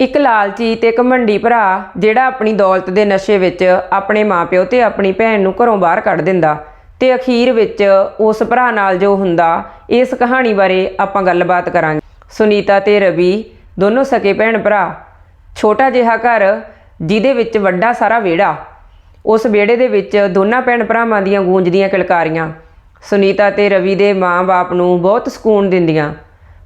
ਇੱਕ ਲਾਲਚੀ ਤੇ ਘਮੰਡੀ ਭਰਾ, ਜਿਹੜਾ ਆਪਣੀ ਦੌਲਤ ਦੇ ਨਸ਼ੇ ਵਿੱਚ ਆਪਣੇ ਮਾਪਿਓ ਤੇ ਆਪਣੀ ਭੈਣ ਨੂੰ ਘਰੋਂ ਬਾਹਰ ਕੱਢ ਦਿੰਦਾ ਤੇ ਅਖੀਰ ਵਿੱਚ ਉਸ ਭਰਾ ਨਾਲ ਜੋ ਹੁੰਦਾ, ਇਸ ਕਹਾਣੀ ਬਾਰੇ ਆਪਾਂ ਗੱਲਬਾਤ ਕਰਾਂਗੇ। ਸੁਨੀਤਾ ਤੇ ਰਵੀ ਦੋਨੋਂ ਸਕੇ ਭੈਣ ਭਰਾ। ਛੋਟਾ ਜਿਹਾ ਘਰ, ਜਿਹਦੇ ਵਿੱਚ ਵੱਡਾ ਸਾਰਾ ਵਿਹੜਾ। ਉਸ ਵਿਹੜੇ ਦੇ ਵਿੱਚ ਦੋਨਾਂ ਭੈਣ ਭਰਾਵਾਂ ਦੀਆਂ ਗੂੰਜਦੀਆਂ ਕਿਲਕਾਰੀਆਂ। ਸੁਨੀਤਾ ਤੇ ਰਵੀ ਦੇ ਮਾਂ-ਬਾਪ ਨੂੰ ਬਹੁਤ ਸਕੂਨ ਦਿੰਦੀਆਂ।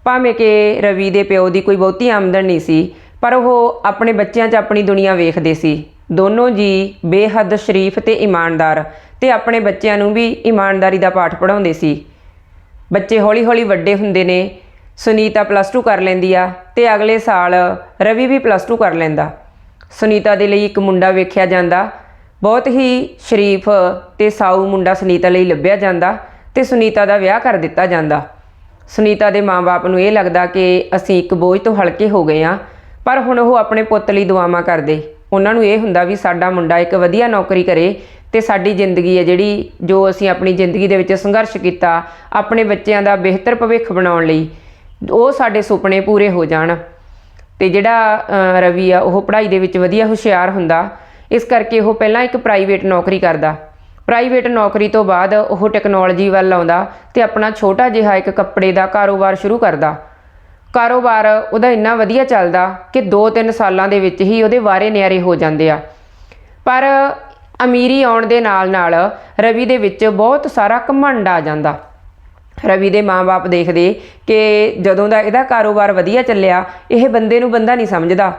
ਭਾਵੇਂ ਕਿ ਰਵੀ ਦੇ ਪਿਓ ਦੀ ਕੋਈ ਬਹੁਤੀ ਆਮਦਨ ਨਹੀਂ ਸੀ ਪਰ ਉਹ ਆਪਣੇ ਬੱਚਿਆਂ 'ਚ ਆਪਣੀ ਦੁਨੀਆ ਵੇਖਦੇ ਸੀ। ਦੋਨੋਂ ਜੀ ਬੇਹੱਦ ਸ਼ਰੀਫ ਤੇ ਇਮਾਨਦਾਰ ਤੇ ਆਪਣੇ ਬੱਚਿਆਂ ਨੂੰ ਵੀ ਇਮਾਨਦਾਰੀ ਦਾ ਪਾਠ ਪੜ੍ਹਾਉਂਦੇ ਸੀ। ਬੱਚੇ ਹੌਲੀ-ਹੌਲੀ ਵੱਡੇ ਹੁੰਦੇ ਨੇ, ਸੁਨੀਤਾ ਪਲੱਸ 2 ਕਰ ਲੈਂਦੀ ਆ ਤੇ ਅਗਲੇ ਸਾਲ ਰਵੀ ਵੀ ਪਲੱਸ 2 ਕਰ ਲੈਂਦਾ। ਸੁਨੀਤਾ ਦੇ ਲਈ ਇੱਕ ਮੁੰਡਾ ਵੇਖਿਆ ਜਾਂਦਾ। ਬਹੁਤ ਹੀ ਸ਼ਰੀਫ ਤੇ ਸਾਊ ਮੁੰਡਾ ਸੁਨੀਤਾ ਲਈ ਲੱਭਿਆ ਜਾਂਦਾ ਤੇ ਸੁਨੀਤਾ ਦਾ ਵਿਆਹ ਕਰ ਦਿੱਤਾ ਜਾਂਦਾ। ਸੁਨੀਤਾ ਦੇ ਮਾਪੇ ਨੂੰ ਇਹ ਲੱਗਦਾ ਕਿ ਅਸੀਂ ਇੱਕ ਬੋਝ ਤੋਂ ਹਲਕੇ ਹੋ ਗਏ ਆ ਪਰ ਹੁਣ ਉਹ ਆਪਣੇ ਪੁੱਤ ਲਈ ਦੁਆਵਾਂ ਕਰਦੇ। ਉਹਨਾਂ ਨੂੰ ਇਹ ਹੁੰਦਾ ਵੀ ਸਾਡਾ ਮੁੰਡਾ ਇੱਕ ਵਧੀਆ ਨੌਕਰੀ ਕਰੇ ਤੇ ਸਾਡੀ ਜ਼ਿੰਦਗੀ ਹੈ ਜਿਹੜੀ ਜੋ ਅਸੀਂ ਆਪਣੀ ਜ਼ਿੰਦਗੀ ਦੇ ਵਿੱਚ ਸੰਘਰਸ਼ ਕੀਤਾ ਆਪਣੇ ਬੱਚਿਆਂ ਦਾ ਬਿਹਤਰ ਭਵਿੱਖ ਬਣਾਉਣ ਲਈ, ਉਹ ਸਾਡੇ ਸੁਪਨੇ ਪੂਰੇ ਹੋ ਜਾਣ। ਤੇ ਜਿਹੜਾ ਰਵੀ ਆ, ਉਹ ਪੜ੍ਹਾਈ ਦੇ ਵਿੱਚ ਵਧੀਆ ਹੁਸ਼ਿਆਰ ਹੁੰਦਾ। ਇਸ ਕਰਕੇ ਉਹ ਪਹਿਲਾਂ ਇੱਕ ਪ੍ਰਾਈਵੇਟ ਨੌਕਰੀ ਕਰਦਾ। ਪ੍ਰਾਈਵੇਟ ਨੌਕਰੀ ਤੋਂ ਬਾਅਦ ਉਹ ਟੈਕਨੋਲੋਜੀ ਵੱਲ ਆਉਂਦਾ ਤੇ ਆਪਣਾ ਛੋਟਾ ਜਿਹਾ ਇੱਕ ਕੱਪੜੇ ਦਾ ਕਾਰੋਬਾਰ ਸ਼ੁਰੂ ਕਰਦਾ। ਕਾਰੋਬਾਰ ਉਹਦਾ ਇੰਨਾ ਵਧੀਆ ਚੱਲਦਾ ਕਿ 2-3 ਸਾਲਾਂ ਦੇ ਵਿੱਚ ਹੀ ਉਹਦੇ ਵਾਰੇ ਨਿਆਰੇ ਹੋ ਜਾਂਦੇ ਆ। ਪਰ ਅਮੀਰੀ ਆਉਣ ਦੇ ਨਾਲ-ਨਾਲ ਰਵੀ ਦੇ ਵਿੱਚ ਬਹੁਤ ਸਾਰਾ ਘਮੰਡ ਆ ਜਾਂਦਾ। ਰਵੀ ਦੇ ਮਾਪੇ ਦੇਖਦੇ ਕਿ ਜਦੋਂ ਦਾ ਇਹਦਾ ਕਾਰੋਬਾਰ ਵਧੀਆ ਚੱਲਿਆ, ਇਹ ਬੰਦੇ ਨੂੰ ਬੰਦਾ ਨਹੀਂ ਸਮਝਦਾ।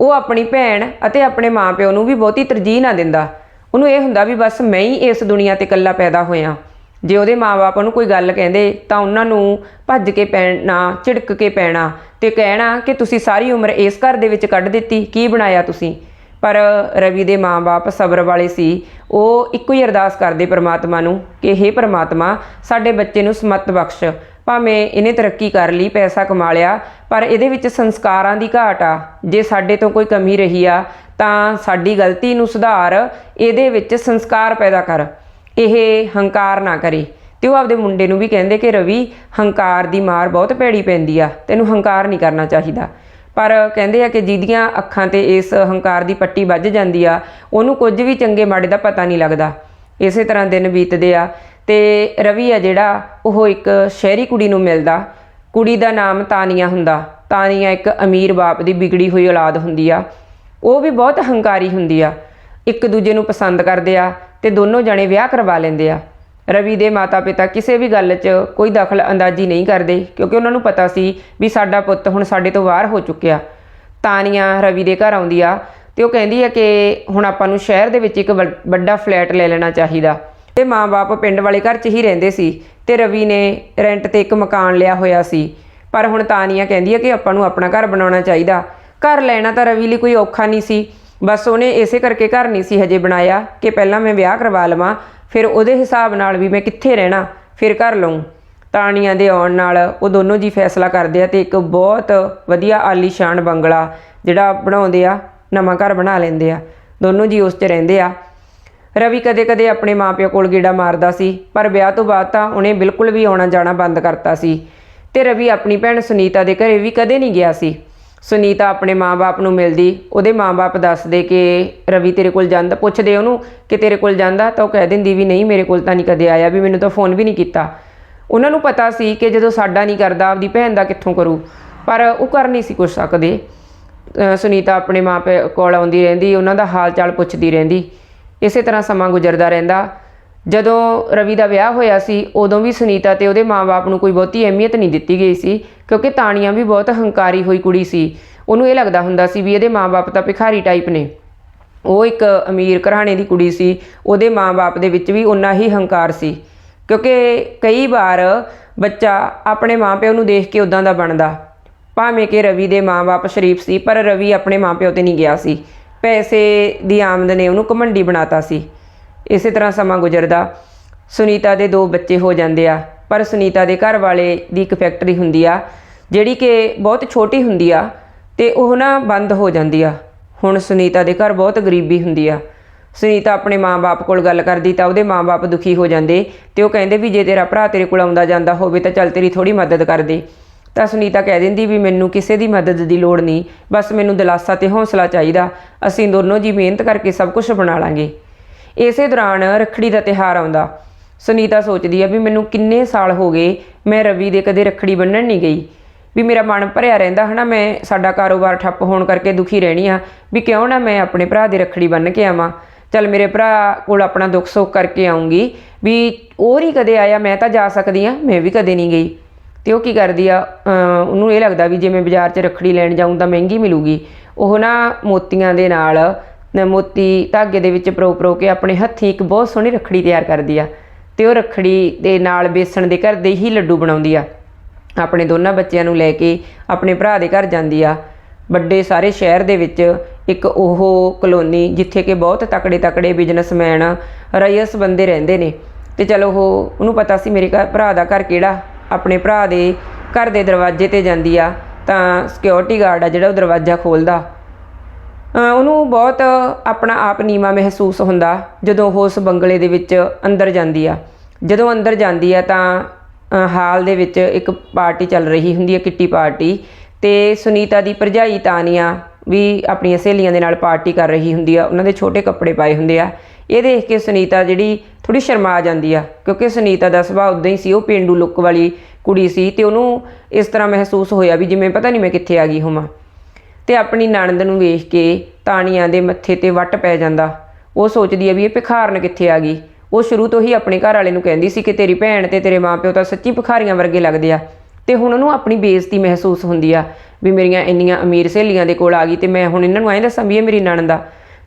ਉਹ ਆਪਣੀ ਭੈਣ ਅਤੇ ਆਪਣੇ ਮਾਪਿਓ ਨੂੰ ਵੀ ਬਹੁਤੀ ਤਰਜੀਹ ਨਾ ਦਿੰਦਾ। ਉਹਨੂੰ ਇਹ ਹੁੰਦਾ ਵੀ ਬਸ ਮੈਂ ਹੀ ਇਸ ਦੁਨੀਆ ਤੇ ਇਕੱਲਾ ਪੈਦਾ ਹੋਇਆ। ਜੇ ਉਹਦੇ ਮਾਪੇ ਨੂੰ ਕੋਈ ਗੱਲ ਕਹਿੰਦੇ, ਤਾਂ ਉਹਨਾਂ ਨੂੰ ਭੱਜ ਕੇ ਪੈਣਾ, ਝਿੜਕ ਕੇ ਪੈਣਾ ਤੇ ਕਹਿਣਾ ਕਿ ਤੁਸੀਂ ਸਾਰੀ ਉਮਰ ਇਸ ਘਰ ਦੇ ਵਿੱਚ ਕੱਢ ਦਿੱਤੀ, ਕੀ ਬਣਾਇਆ ਤੁਸੀਂ? ਪਰ ਰਵੀ ਦੇ ਮਾਪੇ ਸਬਰ ਵਾਲੇ ਸੀ। ਉਹ ਇੱਕੋ ਹੀ ਅਰਦਾਸ ਕਰਦੇ ਪ੍ਰਮਾਤਮਾ ਨੂੰ ਕਿ हे ਪ੍ਰਮਾਤਮਾ, ਸਾਡੇ ਬੱਚੇ ਨੂੰ ਸਮਤ ਬਖਸ਼। ਭਾਵੇਂ ਇਹਨੇ ਤਰੱਕੀ ਕਰ ਲਈ, ਪੈਸਾ ਕਮਾ ਲਿਆ, ਪਰ ਇਹਦੇ ਵਿੱਚ ਸੰਸਕਾਰਾਂ ਦੀ ਘਾਟ ਆ। ਜੇ ਸਾਡੇ ਤੋਂ ਕੋਈ ਕਮੀ ਰਹੀ ਆ, ਤਾਂ ਸਾਡੀ ਗਲਤੀ ਨੂੰ ਸੁਧਾਰ, ਇਹਦੇ ਵਿੱਚ ਸੰਸਕਾਰ ਪੈਦਾ ਕਰ। ਇਹ ਹੰਕਾਰ ਨਾ ਕਰੇ। ਤੇ ਉਹ ਆਪਦੇ ਮੁੰਡੇ ਨੂੰ ਵੀ ਕਹਿੰਦੇ ਕਿ ਰਵੀ, ਹੰਕਾਰ ਦੀ ਮਾਰ ਬਹੁਤ ਭੈੜੀ ਪੈਂਦੀ ਆ, ਤੈਨੂੰ ਹੰਕਾਰ ਨਹੀਂ ਕਰਨਾ ਚਾਹੀਦਾ। ਪਰ ਕਹਿੰਦੇ ਆ ਕਿ ਜਿਹਦੀਆਂ ਅੱਖਾਂ ਤੇ ਇਸ ਹੰਕਾਰ ਦੀ ਪੱਟੀ ਵੱਜ ਜਾਂਦੀ ਆ, ਉਹਨੂੰ ਕੁਝ ਵੀ ਚੰਗੇ ਮਾੜੇ ਦਾ ਪਤਾ ਨਹੀਂ ਲੱਗਦਾ। ਇਸੇ ਤਰ੍ਹਾਂ ਦਿਨ ਬੀਤਦੇ ਆ ਤੇ ਰਵੀ ਆ ਜਿਹੜਾ, ਉਹ ਇੱਕ ਸ਼ਹਿਰੀ ਕੁੜੀ ਨੂੰ ਮਿਲਦਾ। ਕੁੜੀ ਦਾ ਨਾਮ ਤਾਨੀਆ ਹੁੰਦਾ। ਤਾਨੀਆ ਇੱਕ ਅਮੀਰ ਬਾਪ ਦੀ ਵਿਗੜੀ ਹੋਈ ਔਲਾਦ ਹੁੰਦੀ ਆ। ਉਹ ਵੀ ਬਹੁਤ ਹੰਕਾਰੀ ਹੁੰਦੀ ਆ। ਇੱਕ ਦੂਜੇ ਨੂੰ ਪਸੰਦ ਕਰਦੇ ਆ। ਤੇ ਦੋਨੋਂ ਜਣੇ ਵਿਆਹ ਕਰਵਾ ਲੈਂਦੇ ਆ। ਰਵੀ ਦੇ ਮਾਤਾ-ਪਿਤਾ ਕਿਸੇ ਵੀ ਗੱਲ 'ਚ ਕੋਈ ਦਖਲ ਅੰਦਾਜ਼ੀ ਨਹੀਂ ਕਰਦੇ, ਕਿਉਂਕਿ ਉਹਨਾਂ ਨੂੰ ਪਤਾ ਸੀ ਵੀ ਸਾਡਾ ਪੁੱਤ ਹੁਣ ਸਾਡੇ ਤੋਂ ਬਾਹਰ ਹੋ ਚੁੱਕਿਆ। ਤਾਨੀਆ ਰਵੀ ਦੇ ਘਰ ਆਉਂਦੀ ਆ ਤੇ ਉਹ ਕਹਿੰਦੀ ਆ ਕਿ ਹੁਣ ਆਪਾਂ ਨੂੰ ਸ਼ਹਿਰ ਦੇ ਵਿੱਚ ਇੱਕ ਵੱਡ- ਵੱਡਾ ਫਲੈਟ ਲੈ ਲੈਣਾ ਚਾਹੀਦਾ। ਤੇ ਮਾਂ-ਬਾਪ ਪਿੰਡ ਵਾਲੇ ਘਰ 'ਚ ਹੀ ਰਹਿੰਦੇ ਸੀ ਤੇ ਰਵੀ ਨੇ ਰੈਂਟ ਤੇ ਇੱਕ ਮਕਾਨ ਲਿਆ ਹੋਇਆ ਸੀ। ਪਰ ਹੁਣ ਤਾਨੀਆ ਕਹਿੰਦੀ ਹੈ ਕਿ ਆਪਾਂ ਨੂੰ ਆਪਣਾ ਘਰ ਬਣਾਉਣਾ ਚਾਹੀਦਾ। ਘਰ ਲੈਣਾ ਤਾਂ ਰਵੀ ਲਈ ਕੋਈ ਔਖਾ ਨਹੀਂ ਸੀ। ਬਸ ਉਹਨੇ ਇਸੇ ਕਰਕੇ ਘਰ ਨਹੀਂ ਸੀ ਹਜੇ ਬਣਾਇਆ ਕਿ ਪਹਿਲਾਂ ਮੈਂ ਵਿਆਹ ਕਰਵਾ ਲਵਾਂ, ਫਿਰ ਉਹਦੇ ਹਿਸਾਬ ਨਾਲ ਵੀ ਮੈਂ ਕਿੱਥੇ ਰਹਿਣਾ, ਫਿਰ ਘਰ ਲਵਾਂ ਤਾਣੀਆਂ ਦੇ ਆਉਣ ਨਾਲ ਉਹ ਦੋਨੋਂ ਜੀ ਫੈਸਲਾ ਕਰਦੇ ਆ ਤੇ ਇੱਕ ਬਹੁਤ ਵਧੀਆ ਆਲੀਸ਼ਾਨ ਬੰਗਲਾ ਜਿਹੜਾ ਬਣਾਉਂਦੇ ਆ, ਨਵਾਂ ਘਰ ਬਣਾ ਲੈਂਦੇ ਆ। ਦੋਨੋਂ ਜੀ ਉਸ 'ਚ ਰਹਿੰਦੇ ਆ। ਰਵੀ ਕਦੇ-ਕਦੇ ਆਪਣੇ ਮਾਪਿਆਂ ਕੋਲ ਗੇੜਾ ਮਾਰਦਾ ਸੀ, ਪਰ ਵਿਆਹ ਤੋਂ ਬਾਅਦ ਤਾਂ ਉਹਨੇ ਬਿਲਕੁਲ ਵੀ ਆਉਣਾ ਜਾਣਾ ਬੰਦ ਕਰਤਾ ਸੀ। ਤੇ ਰਵੀ ਆਪਣੀ ਭੈਣ ਸੁਨੀਤਾ ਦੇ ਘਰੇ ਵੀ ਕਦੇ ਨਹੀਂ ਗਿਆ ਸੀ। ਸੁਨੀਤਾ ਆਪਣੇ ਮਾਪੇ ਨੂੰ ਮਿਲਦੀ, ਉਹਦੇ ਮਾਪੇ ਦੱਸਦੇ ਕਿ ਰਵੀ ਤੇਰੇ ਕੋਲ ਜਾਂਦਾ, ਪੁੱਛਦੇ ਉਹਨੂੰ ਕਿ ਤੇਰੇ ਕੋਲ ਜਾਂਦਾ, ਤਾਂ ਉਹ ਕਹਿ ਦਿੰਦੀ ਵੀ ਨਹੀਂ, ਮੇਰੇ ਕੋਲ ਤਾਂ ਨਹੀਂ ਕਦੇ ਆਇਆ, ਵੀ ਮੈਨੂੰ ਤਾਂ ਫੋਨ ਵੀ ਨਹੀਂ ਕੀਤਾ। ਉਹਨਾਂ ਨੂੰ ਪਤਾ ਸੀ ਕਿ ਜਦੋਂ ਸਾਡਾ ਨਹੀਂ ਕਰਦਾ, ਆਪਦੀ ਭੈਣ ਦਾ ਕਿੱਥੋਂ ਕਰੂ, ਪਰ ਉਹ ਕਰ ਨਹੀਂ ਸੀ ਕੁਛ ਸਕਦੇ। ਸੁਨੀਤਾ ਆਪਣੇ ਮਾਪੇ ਕੋਲ ਆਉਂਦੀ ਰਹਿੰਦੀ, ਉਹਨਾਂ ਦਾ ਹਾਲ ਚਾਲ ਪੁੱਛਦੀ ਰਹਿੰਦੀ। ਇਸੇ ਤਰ੍ਹਾਂ ਸਮਾਂ ਗੁਜ਼ਰਦਾ ਰਹਿੰਦਾ। ਜਦੋਂ ਰਵੀ ਦਾ ਵਿਆਹ ਹੋਇਆ ਸੀ, ਉਦੋਂ ਵੀ ਸੁਨੀਤਾ ਤੇ ਉਹਦੇ ਮਾਪੇ ਨੂੰ ਕੋਈ ਬਹੁਤੀ ਅਹਿਮੀਅਤ ਨਹੀਂ ਦਿੱਤੀ ਗਈ ਸੀ, ਕਿਉਂਕਿ ਤਾਣੀਆਂ ਵੀ ਬਹੁਤ ਹੰਕਾਰੀ ਹੋਈ ਕੁੜੀ ਸੀ। ਉਹਨੂੰ ਇਹ ਲੱਗਦਾ ਹੁੰਦਾ ਸੀ ਵੀ ਇਹਦੇ ਮਾਪੇ ਤਾਂ ਭਿਖਾਰੀ ਟਾਈਪ ਨੇ। ਉਹ ਇੱਕ ਅਮੀਰ ਘਰਾਣੇ ਦੀ ਕੁੜੀ ਸੀ, ਉਹਦੇ ਮਾਪੇ ਦੇ ਵਿੱਚ ਵੀ ਉਨਾ ਹੀ ਹੰਕਾਰ ਸੀ। ਕਿਉਂਕਿ ਕਈ ਵਾਰ ਬੱਚਾ ਆਪਣੇ ਮਾਪਿਆਂ ਨੂੰ ਦੇਖ ਕੇ ਉਦਾਂ ਦਾ ਬਣਦਾ। ਭਾਵੇਂ ਕਿ ਰਵੀ ਦੇ ਮਾਪੇ ਸ਼ਰੀਫ ਸੀ, ਪਰ ਰਵੀ ਆਪਣੇ ਮਾਪਿਆਂ ਤੇ ਨਹੀਂ ਗਿਆ ਸੀ। ਪੈਸੇ ਦੀ ਆਮਦਨ ਨੇ ਉਹਨੂੰ ਘਮੰਡੀ ਬਣਾਤਾ ਸੀ। ਇਸੇ ਤਰ੍ਹਾਂ ਸਮਾਂ ਗੁਜ਼ਰਦਾ, ਸੁਨੀਤਾ ਦੇ ਦੋ ਬੱਚੇ ਹੋ ਜਾਂਦੇ ਆ, ਪਰ ਸੁਨੀਤਾ ਦੇ ਘਰ ਵਾਲੇ ਦੀ ਇੱਕ ਫੈਕਟਰੀ ਹੁੰਦੀ ਆ, ਜਿਹੜੀ ਕਿ ਬਹੁਤ ਛੋਟੀ ਹੁੰਦੀ ਆ ਤੇ ਉਹ ਨਾ ਬੰਦ ਹੋ ਜਾਂਦੀ ਆ। ਹੁਣ ਸੁਨੀਤਾ ਦੇ ਘਰ ਬਹੁਤ ਗਰੀਬੀ ਹੁੰਦੀ ਆ। ਸੁਨੀਤਾ ਆਪਣੇ ਮਾਂ-ਬਾਪ ਕੋਲ ਗੱਲ ਕਰਦੀ ਤਾਂ ਉਹਦੇ ਮਾਂ-ਬਾਪ ਦੁਖੀ ਹੋ ਜਾਂਦੇ ਤੇ ਉਹ ਕਹਿੰਦੇ ਵੀ ਜੇ ਤੇਰਾ ਭਰਾ ਤੇਰੇ ਕੋਲ ਆਉਂਦਾ ਜਾਂਦਾ ਹੋਵੇ ਤਾਂ ਚੱਲ ਤੇਰੀ ਥੋੜੀ ਮਦਦ ਕਰ ਦੇ। ਤਾਂ ਸੁਨੀਤਾ ਕਹਿ ਦਿੰਦੀ ਵੀ ਮੈਨੂੰ ਕਿਸੇ ਦੀ ਮਦਦ ਦੀ ਲੋੜ ਨਹੀਂ, ਬਸ ਮੈਨੂੰ ਦਿਲਾਸਾ ਤੇ ਹੌਸਲਾ ਚਾਹੀਦਾ, ਅਸੀਂ ਦੋਨੋਂ ਜੀ ਮਿਹਨਤ ਕਰਕੇ ਸਭ ਕੁਝ ਬਣਾ ਲਾਂਗੇ। ਇਸੇ ਦੌਰਾਨ ਰੱਖੜੀ ਦਾ ਤਿਹਾਰ ਆਉਂਦਾ। ਸੁਨੀਤਾ ਸੋਚਦੀ ਆ ਵੀ ਮੈਨੂੰ ਕਿੰਨੇ ਸਾਲ ਹੋ ਗਏ, ਮੈਂ ਰਵੀ ਦੇ ਕਦੇ ਰੱਖੜੀ ਬੰਨਣ ਨਹੀਂ ਗਈ। ਵੀ ਮੇਰਾ ਮਨ ਭਰਿਆ ਰਹਿੰਦਾ ਹਨਾ, ਮੈਂ ਸਾਡਾ ਕਾਰੋਬਾਰ ਠੱਪ ਹੋਣ ਕਰਕੇ ਦੁਖੀ ਰਹਿਣੀ ਆ, ਵੀ ਕਿਉਂ ਨਾ ਮੈਂ ਆਪਣੇ ਭਰਾ ਦੀ ਰੱਖੜੀ ਬੰਨ ਕੇ ਆਵਾਂ। ਚੱਲ ਮੇਰੇ ਭਰਾ ਕੋਲ ਆਪਣਾ ਦੁੱਖ ਸੁੱਖ ਕਰਕੇ ਆਉਂਗੀ, ਵੀ ਉਹ ਨਹੀਂ ਕਦੇ ਆਇਆ, ਮੈਂ ਤਾਂ ਜਾ ਸਕਦੀ ਆ, ਮੈਂ ਵੀ ਕਦੇ ਨਹੀਂ ਗਈ। ਤੇ ਉਹ ਕੀ ਕਰਦੀ ਆ ਉਹਨੂੰ ਇਹ ਲੱਗਦਾ ਵੀ ਜੇ ਮੈਂ ਬਾਜ਼ਾਰ 'ਚ ਰੱਖੜੀ ਲੈਣ ਜਾਊਂ ਤਾਂ ਮਹਿੰਗੀ ਮਿਲੂਗੀ। ਉਹ ਨਾ ਮੋਤੀਆਂ ਦੇ ਨਾਲ ਮੋਤੀ ਧਾਗੇ ਦੇ ਵਿੱਚ ਪਰੋ ਪਰੋ ਕੇ ਆਪਣੇ ਹੱਥੀਂ ਇੱਕ ਬਹੁਤ ਸੋਹਣੀ ਰੱਖੜੀ ਤਿਆਰ ਕਰਦੀ ਆ। ਤੇ ਉਹ ਰੱਖੜੀ ਦੇ ਨਾਲ ਬੇਸਣ ਦੇ ਘਰ ਦੇ ਹੀ ਲੱਡੂ ਬਣਾਉਂਦੀ ਆ। ਆਪਣੇ ਦੋਨਾਂ ਬੱਚਿਆਂ ਨੂੰ ਲੈ ਕੇ ਆਪਣੇ ਭਰਾ ਦੇ ਘਰ ਜਾਂਦੀ ਆ। ਵੱਡੇ ਸਾਰੇ ਸ਼ਹਿਰ ਦੇ ਵਿੱਚ ਇੱਕ ਉਹ ਕਲੋਨੀ ਜਿੱਥੇ ਕਿ ਬਹੁਤ ਤਕੜੇ ਤਕੜੇ ਬਿਜ਼ਨਸਮੈਨ ਰਈਸ ਬੰਦੇ ਰਹਿੰਦੇ ਨੇ। ਤੇ ਚਲੋ ਉਹ, ਉਹਨੂੰ ਪਤਾ ਸੀ ਮੇਰੇ ਘਰ, ਭਰਾ ਦਾ ਘਰ ਕਿਹੜਾ? ਆਪਣੇ ਭਰਾ ਦੇ ਘਰ ਦੇ ਦਰਵਾਜ਼ੇ ਤੇ ਜਾਂਦੀ ਆ। ਤਾਂ ਸਿਕਿਉਰਿਟੀ ਗਾਰਡ ਆ ਜਿਹੜਾ ਉਹ ਦਰਵਾਜ਼ਾ ਖੋਲਦਾ। ਉਹਨੂੰ ਬਹੁਤ ਆਪਣਾ ਆਪ ਨੀਵਾ ਮਹਿਸੂਸ ਹੁੰਦਾ ਜਦੋਂ ਉਹ ਉਸ ਬੰਗਲੇ ਦੇ ਵਿੱਚ ਅੰਦਰ ਜਾਂਦੀ ਆ। ਜਦੋਂ ਅੰਦਰ ਜਾਂਦੀ ਆ ਤਾਂ ਹਾਲ ਦੇ ਵਿੱਚ ਇੱਕ ਪਾਰਟੀ ਚੱਲ ਰਹੀ ਹੁੰਦੀ ਹੈ ਕਿੱਟੀ ਪਾਰਟੀ। ਤੇ ਸੁਨੀਤਾ ਦੀ ਭਰਜਾਈ ਤਾਨੀਆ ਵੀ ਆਪਣੀਆਂ ਸਹੇਲੀਆਂ ਦੇ ਨਾਲ ਪਾਰਟੀ ਕਰ ਰਹੀ ਹੁੰਦੀ ਆ। ਉਹਨਾਂ ਦੇ ਛੋਟੇ ਕੱਪੜੇ ਪਾਏ ਹੁੰਦੇ ਆ। ਇਹ ਦੇਖ ਕੇ ਸੁਨੀਤਾ ਜਿਹੜੀ ਥੋੜੀ ਸ਼ਰਮਾ ਜਾਂਦੀ ਆ, ਕਿਉਂਕਿ ਸੁਨੀਤਾ ਦਾ ਸੁਭਾਅ ਉਦਾਂ ਹੀ ਸੀ। ਉਹ ਪੇਂਡੂ ਲੁੱਕ ਵਾਲੀ ਕੁੜੀ ਸੀ ਤੇ ਉਹਨੂੰ ਇਸ ਤਰ੍ਹਾਂ ਮਹਿਸੂਸ ਹੋਇਆ ਵੀ ਜਿਵੇਂ ਪਤਾ ਨਹੀਂ ਮੈਂ ਕਿੱਥੇ ਆ ਗਈ ਹੋਵਾਂ। ਤੇ ਆਪਣੀ ਨਣਦ ਨੂੰ ਵੇਖ ਕੇ ਤਾਣੀਆਂ ਦੇ ਮੱਥੇ ਤੇ ਵੱਟ ਪੈ ਜਾਂਦਾ। ਉਹ ਸੋਚਦੀ ਆ ਵੀ ਇਹ ਭਿਖਾਰਨ ਕਿੱਥੇ ਆ ਗਈ। ਉਹ ਸ਼ੁਰੂ ਤੋਂ ਹੀ ਆਪਣੇ ਘਰ ਵਾਲੇ ਨੂੰ ਕਹਿੰਦੀ ਸੀ ਕਿ ਤੇਰੀ ਭੈਣ ਤੇ ਤੇਰੇ ਮਾਪਿਓ ਤਾਂ ਸੱਚੀ ਭਿਖਾਰੀਆਂ ਵਰਗੇ ਲੱਗਦੇ ਆ। ਤੇ ਹੁਣ ਉਹਨੂੰ ਆਪਣੀ ਬੇਇੱਜ਼ਤੀ ਮਹਿਸੂਸ ਹੁੰਦੀ ਆ ਵੀ ਮੇਰੀਆਂ ਇੰਨੀਆਂ ਅਮੀਰ ਸਹੇਲੀਆਂ ਦੇ ਕੋਲ ਆ ਗਈ ਤੇ ਮੈਂ ਹੁਣ ਇਹਨਾਂ ਨੂੰ ਐਂ ਦੱਸਾਂ ਵੀ ਇਹ ਮੇਰੀ ਨਣਦ ਆ।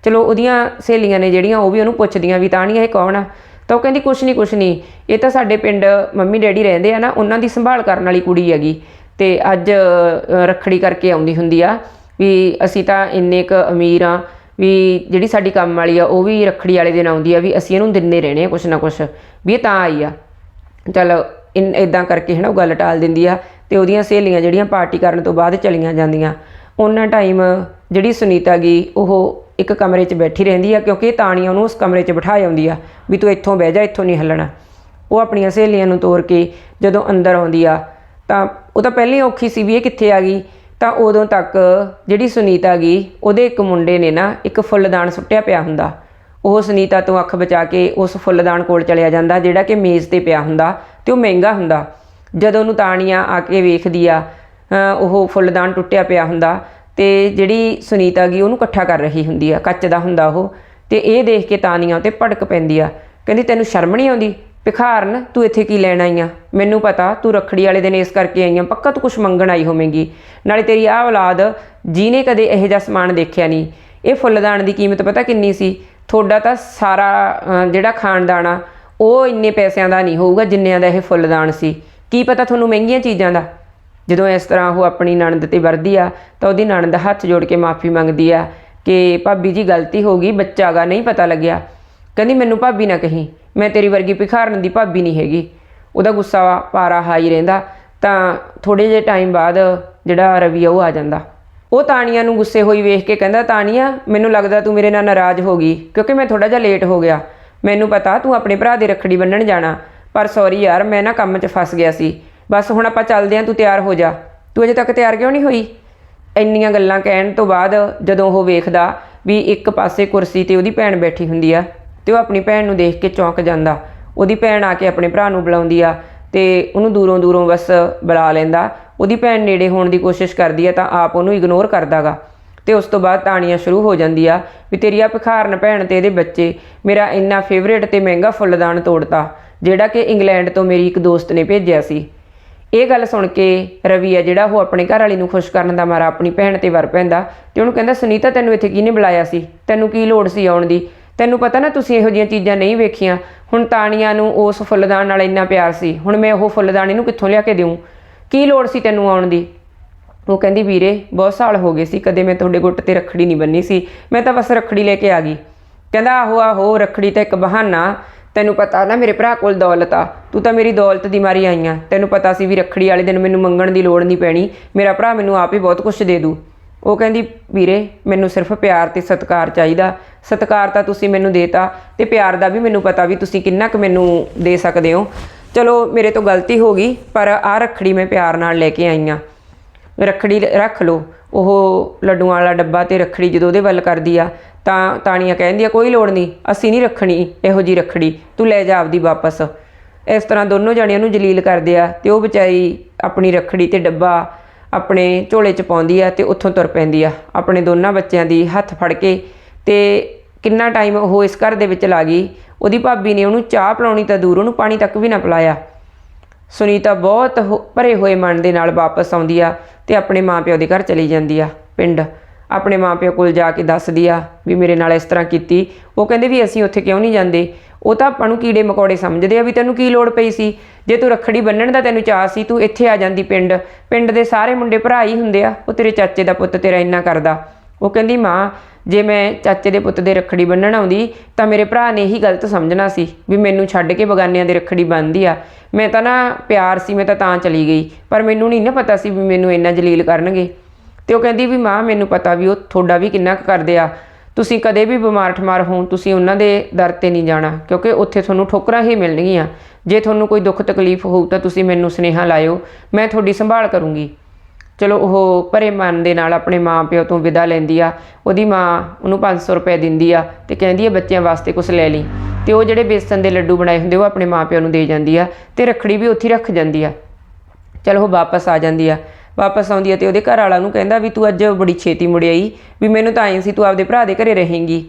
ਚਲੋ ਉਹਦੀਆਂ ਸਹੇਲੀਆਂ ਨੇ ਜਿਹੜੀਆਂ ਉਹ ਵੀ ਉਹਨੂੰ ਪੁੱਛਦੀਆਂ ਵੀ ਤਾਣੀਆਂ ਇਹ ਕੌਣ ਆ? ਤਾਂ ਉਹ ਕਹਿੰਦੀ ਕੁਛ ਨਹੀਂ ਕੁਛ ਨਹੀਂ ਇਹ ਤਾਂ ਸਾਡੇ ਪਿੰਡ ਮੰਮੀ ਡੈਡੀ ਰਹਿੰਦੇ ਆ ਨਾ ਉਹਨਾਂ ਦੀ ਸੰਭਾਲ ਕਰਨ ਵਾਲੀ ਕੁੜੀ ਹੈਗੀ। ਤੇ ਅੱਜ ਅ, ਰੱਖੜੀ ਕਰਕੇ ਆਉਂਦੀ ਹੁੰਦੀ ਆ। ਵੀ ਅਸੀਂ ਤਾਂ ਇੰਨੇ ਕ ਅਮੀਰ ਆ ਵੀ ਜਿਹੜੀ ਸਾਡੀ ਕੰਮ ਵਾਲੀ ਆ, ਉਹ ਵੀ ਰੱਖੜੀ ਵਾਲੇ ਦਿਨ ਆਉਂਦੀ ਆ ਵੀ ਅਸੀਂ ਇਹਨੂੰ ਦਿੰਦੇ ਰਹਿਣੇ ਆ ਕੁਛ ਨਾ ਕੁਛ, ਵੀ ਇਹ ਤਾਂ ਆਈ ਆ। ਚਲ ਇਦਾਂ ਕਰਕੇ ਹੈ ਨਾ ਉਹ ਗੱਲ ਟਾਲ ਦਿੰਦੀ ਆ ਤੇ ਉਹਦੀਆਂ ਸਹੇਲੀਆਂ ਜਿਹੜੀਆਂ ਪਾਰਟੀ ਕਰਨ ਤੋਂ ਬਾਅਦ ਚਲੀਆਂ ਜਾਂਦੀਆਂ, ਉਹਨਾਂ ਟਾਈਮ ਜਿਹੜੀ ਸੁਨੀਤਾ ਗਈ ਉਹ ਇੱਕ ਕਮਰੇ 'ਚ ਬੈਠੀ ਰਹਿੰਦੀ ਆ ਕਿਉਂਕਿ ਇਹ ਤਾਣੀਆਂ ਉਹਨੂੰ ਉਸ ਕਮਰੇ 'ਚ ਬਿਠਾ ਜਾਂਦੀ ਆ ਵੀ ਤੂੰ ਇੱਥੋਂ ਬਹਿ ਜਾ, ਇੱਥੋਂ ਨਹੀਂ ਹੱਲਣਾ। ਉਹ ਆਪਣੀਆਂ ਸਹੇਲੀਆਂ ਨੂੰ ਤੋਰ ਕੇ ਜਦੋਂ ਅੰਦਰ ਆਉਂਦੀ ਆ ਤਾਂ ਉਹ ਤਾਂ ਪਹਿਲਾਂ ਹੀ ਔਖੀ ਸੀ ਵੀ ਇਹ ਕਿੱਥੇ ਆ ਗਈ। ਤਾਂ ਉਦੋਂ ਤੱਕ ਜਿਹੜੀ ਸੁਨੀਤਾ ਗਈ, ਉਹਦੇ ਇੱਕ ਮੁੰਡੇ ਨੇ ਨਾ ਇੱਕ ਫੁੱਲਦਾਨ ਸੁੱਟਿਆ ਪਿਆ ਹੁੰਦਾ। ਉਹ ਸੁਨੀਤਾ ਤੋਂ ਅੱਖ ਬਚਾ ਕੇ ਉਸ ਫੁੱਲਦਾਨ ਕੋਲ ਚਲਿਆ ਜਾਂਦਾ, ਜਿਹੜਾ ਕਿ ਮੇਜ਼ ਤੇ ਪਿਆ ਹੁੰਦਾ ਤੇ ਉਹ ਮਹਿੰਗਾ ਹੁੰਦਾ। ਜਦੋਂ ਉਹਨੂੰ ਤਾਣੀਆਂ ਆ ਕੇ ਵੇਖਦੀ ਆ ਉਹ ਫੁੱਲਦਾਨ ਟੁੱਟਿਆ ਪਿਆ ਹੁੰਦਾ ਤੇ ਜਿਹੜੀ ਸੁਨੀਤਾ ਗਈ, ਉਹਨੂੰ ਇਕੱਠਾ ਕਰ ਰਹੀ ਹੁੰਦੀ ਆ ਕੱਚ ਦਾ ਹੁੰਦਾ ਉਹ ਤੇ ਇਹ ਦੇਖ ਕੇ ਤਾਨੀਆਂ ਤੇ ਭੜਕ ਪੈਂਦੀ ਆ। ਕਹਿੰਦੀ, ਤੈਨੂੰ ਸ਼ਰਮ ਨਹੀਂ ਆਉਂਦੀ? ਭਿਖਾਰਨ, ਤੂੰ ਇੱਥੇ ਕੀ ਲੈਣ ਆਈ ਆ? ਮੈਨੂੰ ਪਤਾ ਤੂੰ ਰੱਖੜੀ ਵਾਲੇ ਦਿਨ ਇਸ ਕਰਕੇ ਆਈ ਆ, ਪੱਕਾ ਤੂੰ ਕੁਝ ਮੰਗਣ ਆਈ ਹੋਵੇਂਗੀ। ਨਾਲੇ ਤੇਰੀ ਆਹ ਔਲਾਦ, ਜਿਹਨੇ ਕਦੇ ਇਹੋ ਜਿਹਾ ਸਮਾਨ ਦੇਖਿਆ ਨਹੀਂ। ਇਹ ਫੁੱਲਦਾਨ ਦੀ ਕੀਮਤ ਪਤਾ ਕਿੰਨੀ ਸੀ? ਤੁਹਾਡਾ ਤਾਂ ਸਾਰਾ ਜਿਹੜਾ ਖਾਨਦਾਨ ਆ, ਉਹ ਇੰਨੇ ਪੈਸਿਆਂ ਦਾ ਨਹੀਂ ਹੋਊਗਾ ਜਿੰਨਿਆਂ ਦਾ ਇਹ ਫੁੱਲਦਾਨ ਸੀ। ਕੀ ਪਤਾ ਤੁਹਾਨੂੰ ਮਹਿੰਗੀਆਂ ਚੀਜ਼ਾਂ ਦਾ? ਜਦੋਂ ਇਸ ਤਰ੍ਹਾਂ ਉਹ ਆਪਣੀ ਨਣਦ ਤੇ ਵਰਦੀ ਆ, ਤਾਂ ਉਹਦੀ ਨਣਦ ਹੱਥ ਜੋੜ ਕੇ ਮਾਫੀ ਮੰਗਦੀ ਆ ਕਿ ਭਾਬੀ ਜੀ ਗਲਤੀ ਹੋ ਗਈ, ਬੱਚਾ ਗਾ, ਨਹੀਂ ਪਤਾ ਲੱਗਿਆ। ਕਹਿੰਦੀ, ਮੈਨੂੰ ਭਾਬੀ ਨਾ ਕਹੀਂ। ਮੈਂ ਤੇਰੀ ਵਰਗੀ ਭਿਖਾਰਨ ਦੀ ਭਾਬੀ ਨਹੀਂ ਹੈਗੀ। ਉਹਦਾ ਗੁੱਸਾ ਪਾਰਾ ਹਾਈ ਰਹਿੰਦਾ, ਤਾਂ ਥੋੜੇ ਜਿਹੇ ਟਾਈਮ ਬਾਅਦ ਜਿਹੜਾ ਰਵੀ ਆ, ਉਹ ਆ ਜਾਂਦਾ। ਉਹ ਤਾਨੀਆਂ ਨੂੰ ਗੁੱਸੇ ਹੋਈ ਵੇਖ ਕੇ ਕਹਿੰਦਾ ਤਾਨੀਆਂ ਮੈਨੂੰ ਲੱਗਦਾ ਤੂੰ ਮੇਰੇ ਨਾਲ ਨਾਰਾਜ਼ ਹੋ ਗਈ, ਕਿਉਂਕਿ ਮੈਂ ਥੋੜਾ ਜਿਹਾ ਲੇਟ ਹੋ ਗਿਆ। ਮੈਨੂੰ ਪਤਾ ਤੂੰ ਆਪਣੇ ਭਰਾ ਦੀ ਰੱਖੜੀ ਬੰਨਣ ਜਾਣਾ, ਪਰ ਸੌਰੀ ਯਾਰ, ਮੈਂ ਨਾ ਕੰਮ 'ਚ ਫਸ ਗਿਆ ਸੀ। ਬਸ ਹੁਣ ਆਪਾਂ ਚੱਲਦੇ ਆਂ, ਤੂੰ ਤਿਆਰ ਹੋ ਜਾ। ਤੂੰ ਅਜੇ ਤੱਕ ਤਿਆਰ ਕਿਉਂ ਨਹੀਂ ਹੋਈ? ਇੰਨੀਆਂ ਗੱਲਾਂ ਕਹਿਣ ਤੋਂ ਬਾਅਦ ਜਦੋਂ ਉਹ ਵੇਖਦਾ ਵੀ ਇੱਕ ਪਾਸੇ ਕੁਰਸੀ ਤੇ ਉਹਦੀ ਭੈਣ ਬੈਠੀ ਹੁੰਦੀ ਆ ਤੇ ਉਹ ਆਪਣੀ ਭੈਣ ਨੂੰ ਦੇਖ ਕੇ ਚੌਂਕ ਜਾਂਦਾ। ਉਹਦੀ ਭੈਣ ਆ ਕੇ ਆਪਣੇ ਭਰਾ ਨੂੰ ਬੁਲਾਉਂਦੀ ਆ ਤੇ ਉਹਨੂੰ ਦੂਰੋਂ ਦੂਰੋਂ ਬਸ ਬੁਲਾ ਲੈਂਦਾ। ਉਹਦੀ ਭੈਣ ਨੇੜੇ ਹੋਣ ਦੀ ਕੋਸ਼ਿਸ਼ ਕਰਦੀ ਆ ਤਾਂ ਆਪ ਉਹਨੂੰ ਇਗਨੋਰ ਕਰਦਾਗਾ। ਤੇ ਉਸ ਤੋਂ ਬਾਅਦ ਤਾਣੀਆਂ ਸ਼ੁਰੂ ਹੋ ਜਾਂਦੀ ਆ ਵੀ ਤੇਰੀ ਆ ਭਿਖਾਰਨ ਭੈਣ ਤੇ ਇਹਦੇ ਬੱਚੇ, ਮੇਰਾ ਇੰਨਾ ਫੇਵਰੇਟ ਤੇ ਮਹਿੰਗਾ ਫੁੱਲਦਾਨ ਤੋੜਤਾ, ਜਿਹੜਾ ਕਿ ਇੰਗਲੈਂਡ ਤੋਂ ਮੇਰੀ ਇੱਕ ਦੋਸਤ ਨੇ ਭੇਜਿਆ ਸੀ। ਇਹ ਗੱਲ ਸੁਣ ਕੇ ਰਵੀ ਆ ਜਿਹੜਾ ਉਹ ਆਪਣੇ ਘਰ ਵਾਲੀ ਨੂੰ ਖੁਸ਼ ਕਰਨ ਦਾ ਮਾਰਾ ਆਪਣੀ ਭੈਣ ਤੇ ਵਰ ਪੈਂਦਾ ਤੇ ਉਹਨੂੰ ਕਹਿੰਦਾ, ਸੁਨੀਤਾ, ਤੈਨੂੰ ਇੱਥੇ ਕਿਹਨੇ ਬੁਲਾਇਆ ਸੀ? ਤੈਨੂੰ ਕੀ ਲੋੜ ਸੀ ਆਉਣ ਦੀ? ਤੈਨੂੰ ਪਤਾ ਨਾ ਤੁਸੀਂ ਇਹੋ ਜਿਹੀਆਂ ਚੀਜ਼ਾਂ ਨਹੀਂ ਵੇਖੀਆਂ। ਹੁਣ ਤਾਣੀਆਂ ਨੂੰ ਉਸ ਫੁੱਲਦਾਨ ਨਾਲ ਇੰਨਾ ਪਿਆਰ ਸੀ। ਹੁਣ ਮੈਂ ਉਹ ਫੁੱਲਦਾਨ ਇਹਨੂੰ ਕਿੱਥੋਂ ਲਿਆ ਕੇ ਦਿਉਂ ਕੀ ਲੋੜ ਸੀ ਤੈਨੂੰ ਆਉਣ ਦੀ? ਉਹ ਕਹਿੰਦੀ, ਵੀਰੇ, ਬਹੁਤ ਸਾਲ ਹੋ ਗਏ ਸੀ, ਕਦੇ ਮੈਂ ਤੁਹਾਡੇ ਗੁੱਟ ਤੇ ਰੱਖੜੀ ਨਹੀਂ ਬੰਨੀ ਸੀ। ਮੈਂ ਤਾਂ ਬਸ ਰੱਖੜੀ ਲੈ ਕੇ ਆ ਗਈ। ਕਹਿੰਦਾ, ਆਹੋ ਆਹੋ, ਰੱਖੜੀ ਤਾਂ ਇੱਕ ਬਹਾਨਾ। ਤੈਨੂੰ ਪਤਾ ਨਾ, ਮੇਰੇ ਭਰਾ ਕੋਲ ਦੌਲਤ ਆ। ਤੂੰ ਤਾਂ ਮੇਰੀ ਦੌਲਤ ਦੀ ਮਾਰੀ ਆਈਆਂ ਤੈਨੂੰ ਪਤਾ ਸੀ ਵੀ ਰੱਖੜੀ ਵਾਲੇ ਦਿਨ ਮੈਨੂੰ ਮੰਗਣ ਦੀ ਲੋੜ ਨਹੀਂ ਪੈਣੀ। ਮੇਰਾ ਭਰਾ ਮੈਨੂੰ ਆਪ ਹੀ ਬਹੁਤ ਕੁਝ ਦੇ ਦੂ। ਉਹ ਕਹਿੰਦੀ, ਵੀਰੇ, ਮੈਨੂੰ ਸਿਰਫ ਪਿਆਰ ਤੇ ਸਤਿਕਾਰ ਚਾਹੀਦਾ। ਸਤਿਕਾਰ ਤਾਂ ਤੁਸੀਂ ਮੈਨੂੰ ਦੇਤਾ ਤੇ ਪਿਆਰ ਦਾ ਵੀ ਮੈਨੂੰ ਪਤਾ ਵੀ ਤੁਸੀਂ ਕਿੰਨਾ ਕੁ ਮੈਨੂੰ ਦੇ ਸਕਦੇ ਹੋ। ਚਲੋ, ਮੇਰੇ ਤੋਂ ਗਲਤੀ ਹੋ ਗਈ, ਪਰ ਆ ਰੱਖੜੀ ਮੈਂ ਪਿਆਰ ਨਾਲ ਲੈ ਕੇ ਆਈ ਆ ਰੱਖੜੀ ਰੱਖ ਲਓ। ਉਹ ਲੱਡੂਆਂ ਵਾਲਾ ਡੱਬਾ ਤੇ ਰੱਖੜੀ ਜਦੋਂ ਉਹਦੇ ਵੱਲ ਕਰਦੀ ਆ, ਤਾਂ ਤਾਣੀਆਂ ਕਹਿੰਦੀ ਆ, ਕੋਈ ਲੋੜ ਨਹੀਂ, ਅਸੀਂ ਨਹੀਂ ਰੱਖਣੀ ਇਹੋ ਜੀ ਰੱਖੜੀ, ਤੂੰ ਲੈ ਜਾ ਆਪਦੀ ਵਾਪਸ। ਇਸ ਤਰ੍ਹਾਂ ਦੋਨੋਂ ਜਣਿਆਂ ਨੂੰ ਜਲੀਲ ਕਰਦੇ ਆ ਤੇ ਉਹ ਵਿਚਾਰੀ ਆਪਣੀ ਰੱਖੜੀ ਤੇ ਡੱਬਾ ਆਪਣੇ ਝੋਲੇ 'ਚ ਪਾਉਂਦੀ ਆ ਤੇ ਉੱਥੋਂ ਤੁਰ ਪੈਂਦੀ ਆ। ਆਪਣੇ ਦੋਨਾਂ ਬੱਚਿਆਂ ਦੀ ਹੱਥ ਫੜ ਕੇ ਤੇ ਕਿੰਨਾ ਟਾਈਮ ਉਹ ਇਸ ਘਰ ਦੇ ਵਿੱਚ ਲਾ ਗਈ। ਉਹਦੀ ਭਾਬੀ ਨੇ ਉਹਨੂੰ ਚਾਹ ਪਿਲਾਉਣੀ ਤਾਂ ਦੂਰ, ਉਹਨੂੰ ਪਾਣੀ ਤੱਕ ਵੀ ਨਾ ਪਿਲਾਇਆ। ਸੁਨੀਤਾ ਬਹੁਤ ਹੋ- ਭਰੇ ਹੋਏ ਮਨ ਦੇ ਨਾਲ ਵਾਪਸ ਆਉਂਦੀ ਆ ਤੇ ਆਪਣੇ ਮਾਪਿਓ ਦੇ ਘਰ ਚਲੀ ਜਾਂਦੀ ਆ ਪਿੰਡ। ਆਪਣੇ ਮਾਪਿਓ ਕੋਲ ਜਾ ਕੇ ਦੱਸਦੀ ਆ ਵੀ ਮੇਰੇ ਨਾਲ ਇਸ ਤਰ੍ਹਾਂ ਕੀਤੀ। ਉਹ ਕਹਿੰਦੇ ਵੀ ਅਸੀਂ ਉੱਥੇ ਕਿਉਂ ਨਹੀਂ ਜਾਂਦੇ? ਉਹ ਤਾਂ ਆਪਾਂ ਨੂੰ ਕੀੜੇ ਮਕੌੜੇ ਸਮਝਦੇ ਆ ਵੀ ਤੈਨੂੰ ਕੀ ਲੋੜ ਪਈ ਸੀ? ਜੇ ਤੂੰ ਰੱਖੜੀ ਬੰਨਣ ਦਾ ਤੈਨੂੰ ਚਾਹ ਸੀ, ਤੂੰ ਇੱਥੇ ਆ ਜਾਂਦੀ ਪਿੰਡ। ਪਿੰਡ ਦੇ ਸਾਰੇ ਮੁੰਡੇ ਭਰਾ ਹੀ ਹੁੰਦੇ ਆ, ਉਹ ਤੇਰੇ ਚਾਚੇ ਦਾ ਪੁੱਤ ਤੇਰਾ ਇੰਨਾ ਕਰਦਾ। ਉਹ ਕਹਿੰਦੀ, ਮਾਂ, ਜੇ ਮੈਂ ਚਾਚੇ ਦੇ ਪੁੱਤ ਦੇ ਰੱਖੜੀ ਬੰਨਣ ਆਉਂਦੀ, ਤਾਂ ਮੇਰੇ ਭਰਾ ਨੇ ਇਹੀ ਗਲਤ ਸਮਝਣਾ ਸੀ ਵੀ ਮੈਨੂੰ ਛੱਡ ਕੇ ਬਗਾਨਿਆਂ ਦੇ ਰੱਖੜੀ ਬੰਨਦੀ ਆ। ਮੈਂ ਤਾਂ ਨਾ ਪਿਆਰ ਸੀ, ਮੈਂ ਤਾਂ ਤਾਂ ਚਲੀ ਗਈ, ਪਰ ਮੈਨੂੰ ਨਹੀਂ ਨਾ ਪਤਾ ਸੀ ਵੀ ਮੈਨੂੰ ਇੰਨਾ ਜਲੀਲ ਕਰਨਗੇ। ਤੇ ਉਹ ਕਹਿੰਦੀ ਵੀ, ਮਾਂ, ਮੈਨੂੰ ਪਤਾ ਵੀ ਉਹ ਤੁਹਾਡਾ ਵੀ ਕਿੰਨਾ ਕੁ ਕਰਦੇ ਆ। ਤੁਸੀਂ ਕਦੇ ਵੀ ਬਿਮਾਰ ਠਮਾਰ ਹੋ ਤੁਸੀਂ ਉਹਨਾਂ ਦੇ ਦਰ ਤੇ ਨਹੀਂ ਜਾਣਾ, ਕਿਉਂਕਿ ਉੱਥੇ ਤੁਹਾਨੂੰ ਠੋਕਰਾਂ ਹੀ ਮਿਲਣਗੀਆਂ। ਜੇ ਤੁਹਾਨੂੰ ਕੋਈ ਦੁੱਖ ਤਕਲੀਫ ਹੋਊ ਤਾਂ ਤੁਸੀਂ ਮੈਨੂੰ ਸੁਨੇਹਾ ਲਾਇਓ, ਮੈਂ ਤੁਹਾਡੀ ਸੰਭਾਲ ਕਰੂੰਗੀ। ਚਲੋ, ਉਹ ਭਰੇ ਮਨ ਦੇ ਨਾਲ ਆਪਣੇ ਮਾਂ ਪਿਓ ਤੋਂ ਵਿਦਾ ਲੈਂਦੀ ਆ, ਉਹਦੀ ਮਾਂ ਉਹਨੂੰ 500 ਰੁਪਏ ਦਿੰਦੀ ਆ ਤੇ ਕਹਿੰਦੀ ਆ ਬੱਚਿਆਂ ਵਾਸਤੇ ਕੁਝ ਲੈ ਲਈ। ਤੇ ਉਹ ਜਿਹੜੇ ਬੇਸਨ ਦੇ ਲੱਡੂ ਬਣਾਏ ਹੁੰਦੇ ਉਹ ਆਪਣੇ ਮਾਂ ਪਿਓ ਨੂੰ ਦੇ ਜਾਂਦੀ ਆ ਤੇ ਰੱਖੜੀ ਵੀ ਉੱਥੇ ਰੱਖ ਜਾਂਦੀ ਆ। ਚਲੋ, ਉਹ ਵਾਪਸ ਆ ਜਾਂਦੀ ਆ। ਵਾਪਸ ਆਉਂਦੀ ਆ ਤੇ ਉਹਦੇ ਘਰ ਵਾਲਾ ਨੂੰ ਕਹਿੰਦਾ ਵੀ ਤੂੰ ਅੱਜ ਬੜੀ ਛੇਤੀ ਮੁੜ ਆਈ, ਵੀ ਮੈਨੂੰ ਤਾਂ ਆਈ ਸੀ ਤੂੰ ਆਪਦੇ ਭਰਾ ਦੇ ਘਰੇ ਰਹੇਂਗੀ।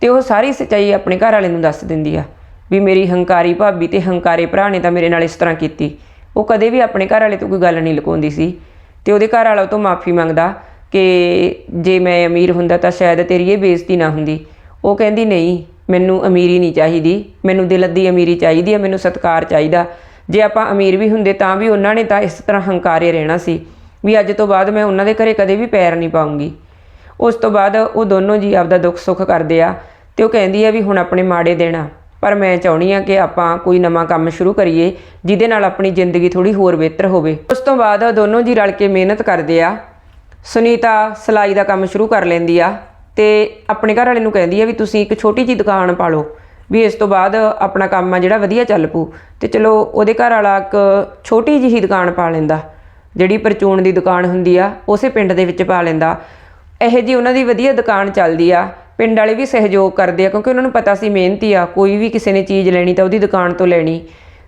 ਤੇ ਉਹ ਸਾਰੀ ਸੱਚਾਈ ਆਪਣੇ ਘਰ ਵਾਲੇ ਨੂੰ ਦੱਸ ਦਿੰਦੀ ਆ, ਵੀ ਮੇਰੀ ਹੰਕਾਰੀ ਭਾਬੀ ਤੇ ਹੰਕਾਰੇ ਭਰਾ ਨੇ ਤਾਂ ਮੇਰੇ ਨਾਲ ਇਸ ਤਰ੍ਹਾਂ ਕੀਤੀ। ਉਹ ਕਦੇ ਵੀ ਆਪਣੇ ਘਰ ਵਾਲੇ ਤੋਂ ਕੋਈ ਗੱਲ ਨਹੀਂ ਲੁਕਾਉਂਦੀ ਸੀ। ਤੇ ਉਹਦੇ ਘਰ ਵਾਲਾ ਤੋਂ ਮਾਫੀ ਮੰਗਦਾ ਕਿ ਜੇ ਮੈਂ ਅਮੀਰ ਹੁੰਦਾ ਤਾਂ ਸ਼ਾਇਦ ਤੇਰੀ ਇਹ ਬੇਇੱਜ਼ਤੀ ਨਾ ਹੁੰਦੀ। ਉਹ ਕਹਿੰਦੀ, ਨਹੀਂ, ਮੈਨੂੰ ਅਮੀਰੀ ਨਹੀਂ ਚਾਹੀਦੀ। ਮੈਨੂੰ ਦਿਲ ਦੀ ਅਮੀਰੀ ਚਾਹੀਦੀ ਹੈ ਮੈਨੂੰ ਸਤਿਕਾਰ ਚਾਹੀਦਾ। ਜੇ ਆਪਾਂ ਅਮੀਰ ਵੀ ਹੁੰਦੇ ਤਾਂ ਵੀ ਉਹਨਾਂ ਨੇ ਤਾਂ ਇਸ ਤਰ੍ਹਾਂ ਹੰਕਾਰੇ ਰਹਿਣਾ ਸੀ। ਵੀ ਅੱਜ ਤੋਂ ਬਾਅਦ ਮੈਂ ਉਹਨਾਂ ਦੇ ਘਰੇ ਕਦੇ ਵੀ ਪੈਰ ਨਹੀਂ ਪਾਉਂਗੀ। ਉਸ ਤੋਂ ਬਾਅਦ ਉਹ ਦੋਨੋਂ ਜੀ ਆਪਦਾ ਦੁੱਖ ਸੁੱਖ ਕਰਦੇ ਆ ਤੇ ਉਹ ਕਹਿੰਦੀ ਆ ਵੀ ਹੁਣ ਆਪਣੇ ਮਾੜੇ ਦੇਣਾ ਪਰ ਮੈਂ ਚਾਹਣੀ ਆ ਕਿ ਆਪਾਂ ਕੋਈ ਨਵਾਂ ਕੰਮ ਸ਼ੁਰੂ ਕਰੀਏ ਜਿਹਦੇ ਨਾਲ ਆਪਣੀ ਜ਼ਿੰਦਗੀ ਥੋੜੀ ਹੋਰ ਬਿਹਤਰ ਹੋਵੇ। ਉਸ ਤੋਂ ਬਾਅਦ ਉਹ ਦੋਨੋਂ ਜੀ ਰਲ ਕੇ ਮਿਹਨਤ ਕਰਦੇ ਆ। ਸੁਨੀਤਾ ਸਿਲਾਈ ਦਾ ਕੰਮ ਸ਼ੁਰੂ ਕਰ ਲੈਂਦੀ ਆ ਤੇ ਆਪਣੇ ਘਰ ਵਾਲੇ ਨੂੰ ਕਹਿੰਦੀ ਆ ਵੀ ਤੁਸੀਂ ਇੱਕ ਛੋਟੀ ਜਿਹੀ ਦੁਕਾਨ ਪਾ ਲਓ ਵੀ ਇਸ ਤੋਂ ਬਾਅਦ ਆਪਣਾ ਕੰਮ ਆ ਜਿਹੜਾ ਵਧੀਆ ਚੱਲ ਪੂ ਤੇ ਚਲੋ ਉਹਦੇ ਘਰ ਵਾਲਾ ਇੱਕ ਛੋਟੀ ਜਿਹੀ ਦੁਕਾਨ ਪਾ ਲੈਂਦਾ। ਜਿਹੜੀ ਪਰਚੂਨ ਦੀ ਦੁਕਾਨ ਹੁੰਦੀ ਆ, ਉਸੇ ਪਿੰਡ ਦੇ ਵਿੱਚ ਪਾ ਲੈਂਦਾ। ਇਹੋ ਜੀ ਉਹਨਾਂ ਦੀ ਵਧੀਆ ਦੁਕਾਨ ਚੱਲਦੀ ਆ। ਪਿੰਡ ਵਾਲੇ ਵੀ ਸਹਿਯੋਗ ਕਰਦੇ ਆ, ਕਿਉਂਕਿ ਉਹਨਾਂ ਨੂੰ ਪਤਾ ਸੀ ਮਿਹਨਤੀ ਆ, ਕੋਈ ਵੀ ਕਿਸੇ ਨੇ ਚੀਜ਼ ਲੈਣੀ ਤਾਂ ਉਹਦੀ ਦੁਕਾਨ ਤੋਂ ਲੈਣੀ।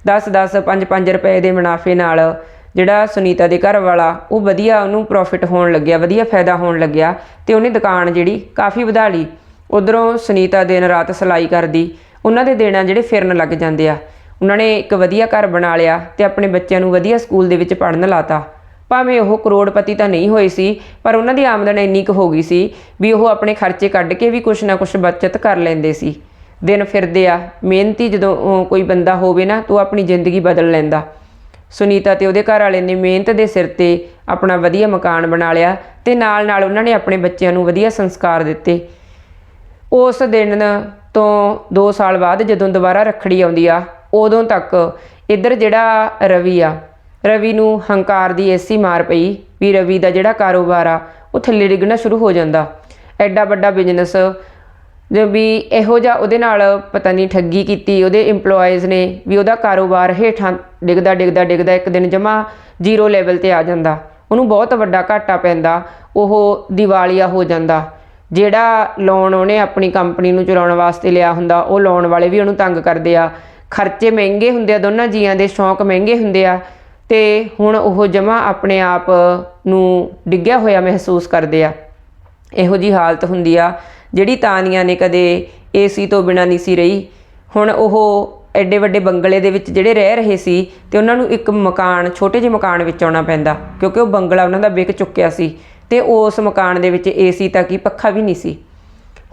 10 10 5 5 ਰੁਪਏ ਦੇ ਮੁਨਾਫੇ ਨਾਲ ਜਿਹੜਾ ਸੁਨੀਤਾ ਦੇ ਘਰ ਵਾਲਾ, ਉਹ ਵਧੀਆ ਉਹਨੂੰ ਪ੍ਰੋਫਿਟ ਹੋਣ ਲੱਗਿਆ, ਵਧੀਆ ਫਾਇਦਾ ਹੋਣ ਲੱਗਿਆ ਤੇ ਉਹਨੇ ਦੁਕਾਨ ਜਿਹੜੀ ਕਾਫੀ ਵਧਾ ਲਈ। ਉਧਰੋਂ ਸੁਨੀਤਾ ਦਿਨ ਰਾਤ ਸਿਲਾਈ ਕਰਦੀ। ਉਹਨਾਂ ਦੇ ਦੇਣਾ ਜਿਹੜੇ ਫਿਰਨ ਲੱਗ ਜਾਂਦੇ ਆ। ਉਹਨਾਂ ਨੇ ਇੱਕ ਵਧੀਆ ਘਰ ਬਣਾ ਲਿਆ ਤੇ ਆਪਣੇ ਬੱਚਿਆਂ ਨੂੰ ਵਧੀਆ ਸਕੂਲ ਦੇ ਵਿੱਚ ਪੜ੍ਹਨ ਲਾਤਾ। ਭਾਵੇਂ ਉਹ ਕਰੋੜਪਤੀ ਤਾਂ ਨਹੀਂ ਹੋਏ ਸੀ, ਪਰ ਉਹਨਾਂ ਦੀ ਆਮਦਨ ਇੰਨੀ ਕੁ ਹੋ ਗਈ ਸੀ ਵੀ ਉਹ ਆਪਣੇ ਖਰਚੇ ਕੱਢ ਕੇ ਵੀ ਕੁਛ ਨਾ ਕੁਛ ਬਚਤ ਕਰ ਲੈਂਦੇ ਸੀ। ਦਿਨ ਫਿਰਦੇ ਆ, ਮਿਹਨਤੀ ਜਦੋਂ ਕੋਈ ਬੰਦਾ ਹੋਵੇ ਨਾ, ਤਾਂ ਉਹ ਆਪਣੀ ਜ਼ਿੰਦਗੀ ਬਦਲ ਲੈਂਦਾ। ਸੁਨੀਤਾ ਤੇ ਉਹਦੇ ਘਰ ਵਾਲੇ ਨੇ ਮਿਹਨਤ ਦੇ ਸਿਰ ਤੇ ਆਪਣਾ ਵਧੀਆ ਮਕਾਨ ਬਣਾ ਲਿਆ ਤੇ ਨਾਲ ਨਾਲ ਉਹਨਾਂ ਨੇ ਆਪਣੇ ਬੱਚਿਆਂ ਨੂੰ ਵਧੀਆ ਸੰਸਕਾਰ ਦਿੱਤੇ। ਉਸ ਦਿਨ ਤੋਂ 2 ਸਾਲ ਬਾਅਦ ਜਦੋਂ ਦੁਬਾਰਾ ਰੱਖੜੀ ਆਉਂਦੀ ਆ ਉਦੋਂ ਤੱਕ ਇੱਧਰ ਜਿਹੜਾ ਰਵੀ ਆ, ਰਵੀ ਨੂੰ ਹੰਕਾਰ ਦੀ ਐਸੀ ਮਾਰ ਪਈ ਵੀ ਰਵੀ ਦਾ ਜਿਹੜਾ ਕਾਰੋਬਾਰ ਆ, ਉਹ ਥੱਲੇ ਡਿੱਗਣਾ ਸ਼ੁਰੂ ਹੋ ਜਾਂਦਾ। ਐਡਾ ਵੱਡਾ ਬਿਜ਼ਨਸ ਜੋ ਵੀ ਇਹੋ ਜਿਹਾ ਉਹਦੇ ਨਾਲ ਪਤਾ ਨਹੀਂ ਠੱਗੀ ਕੀਤੀ, ਉਹਦੇ EMPLOYEES ਨੇ ਵੀ ਉਹਦਾ ਕਾਰੋਬਾਰ ਹੇਠਾਂ ਡਿੱਗਦਾ ਡਿੱਗਦਾ ਡਿੱਗਦਾ, ਇੱਕ ਦਿਨ ਜਮਾ ਜ਼ੀਰੋ ਲੈਵਲ ਤੇ ਆ ਜਾਂਦਾ। ਉਹਨੂੰ ਬਹੁਤ ਵੱਡਾ ਘਾਟਾ ਪੈਂਦਾ, ਉਹ ਦੀਵਾਲੀਆ ਹੋ ਜਾਂਦਾ। ਜਿਹੜਾ ਲੋਨ ਉਹਨੇ ਆਪਣੀ ਕੰਪਨੀ ਨੂੰ ਚਲਾਉਣ ਵਾਸਤੇ ਲਿਆ ਹੁੰਦਾ, ਉਹ ਲੋਨ ਵਾਲੇ ਵੀ ਉਹਨੂੰ ਤੰਗ ਕਰਦੇ ਆ। ਖਰਚੇ ਮਹਿੰਗੇ ਹੁੰਦੇ ਆ, ਦੋਨਾਂ ਜੀਆਂ ਦੇ ਸ਼ੌਂਕ ਮਹਿੰਗੇ ਹੁੰਦੇ ਆ ਤੇ ਹੁਣ ਉਹ ਜਮਾ ਆਪਣੇ ਆਪ ਨੂੰ ਡਿੱਗਿਆ ਹੋਇਆ ਮਹਿਸੂਸ ਕਰਦੇ ਆ। ਇਹੋ ਜੀ ਹਾਲਤ ਹੁੰਦੀ ਆ ਜਿਹੜੀ ਤਾਨੀਆਂ ਨੇ ਕਦੇ ਏਸੀ ਤੋਂ ਬਿਨਾਂ ਨਹੀਂ ਸੀ ਰਹੀ। ਹੁਣ ਉਹ ਐਡੇ ਵੱਡੇ ਬੰਗਲੇ ਦੇ ਵਿੱਚ ਜਿਹੜੇ ਰਹਿ ਰਹੇ ਸੀ ਤੇ ਉਹਨਾਂ ਨੂੰ ਇੱਕ ਮਕਾਨ, ਛੋਟੇ ਜਿਹੇ ਮਕਾਨ ਵਿੱਚ ਆਉਣਾ ਪੈਂਦਾ ਕਿਉਂਕਿ ਉਹ ਬੰਗਲਾ ਉਹਨਾਂ ਦਾ ਵਿਕ ਚੁੱਕਿਆ ਸੀ ਤੇ ਉਸ ਮਕਾਨ ਦੇ ਵਿੱਚ ਏਸੀ ਤਾਂ ਹੀ ਪੱਖਾ ਵੀ ਨਹੀਂ ਸੀ।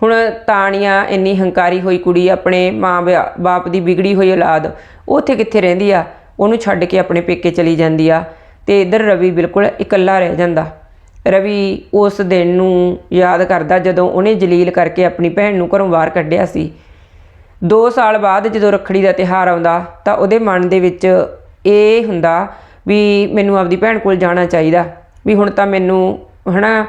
ਹੁਣ ਤਾਣੀਆਂ ਇੰਨੀ ਹੰਕਾਰੀ ਹੋਈ ਕੁੜੀ, ਆਪਣੇ ਮਾਂ ਬਿਆ- ਬਾਪ ਦੀ ਵਿਗੜੀ ਹੋਈ ਔਲਾਦ, ਉਹ ਉੱਥੇ ਕਿੱਥੇ ਰਹਿੰਦੀ ਆ? ਉਹਨੂੰ ਛੱਡ ਕੇ ਆਪਣੇ ਪੇਕੇ ਚਲੀ ਜਾਂਦੀ ਆ ਤੇ ਇੱਧਰ ਰਵੀ ਬਿਲਕੁਲ ਇਕੱਲਾ ਰਹਿ ਜਾਂਦਾ। ਰਵੀ ਉਸ ਦਿਨ ਨੂੰ ਯਾਦ ਕਰਦਾ ਜਦੋਂ ਉਹਨੇ ਜਲੀਲ ਕਰਕੇ ਆਪਣੀ ਭੈਣ ਨੂੰ ਘਰੋਂ ਬਾਹਰ ਕੱਢਿਆ ਸੀ। 2 ਸਾਲ ਬਾਅਦ ਜਦੋਂ ਰੱਖੜੀ ਦਾ ਤਿਹਾਰ ਆਉਂਦਾ ਤਾਂ ਉਹਦੇ ਮਨ ਦੇ ਵਿੱਚ ਇਹ ਹੁੰਦਾ ਵੀ ਮੈਨੂੰ ਆਪਦੀ ਭੈਣ ਕੋਲ ਜਾਣਾ ਚਾਹੀਦਾ, ਵੀ ਹੁਣ ਤਾਂ ਮੈਨੂੰ, ਹਨਾ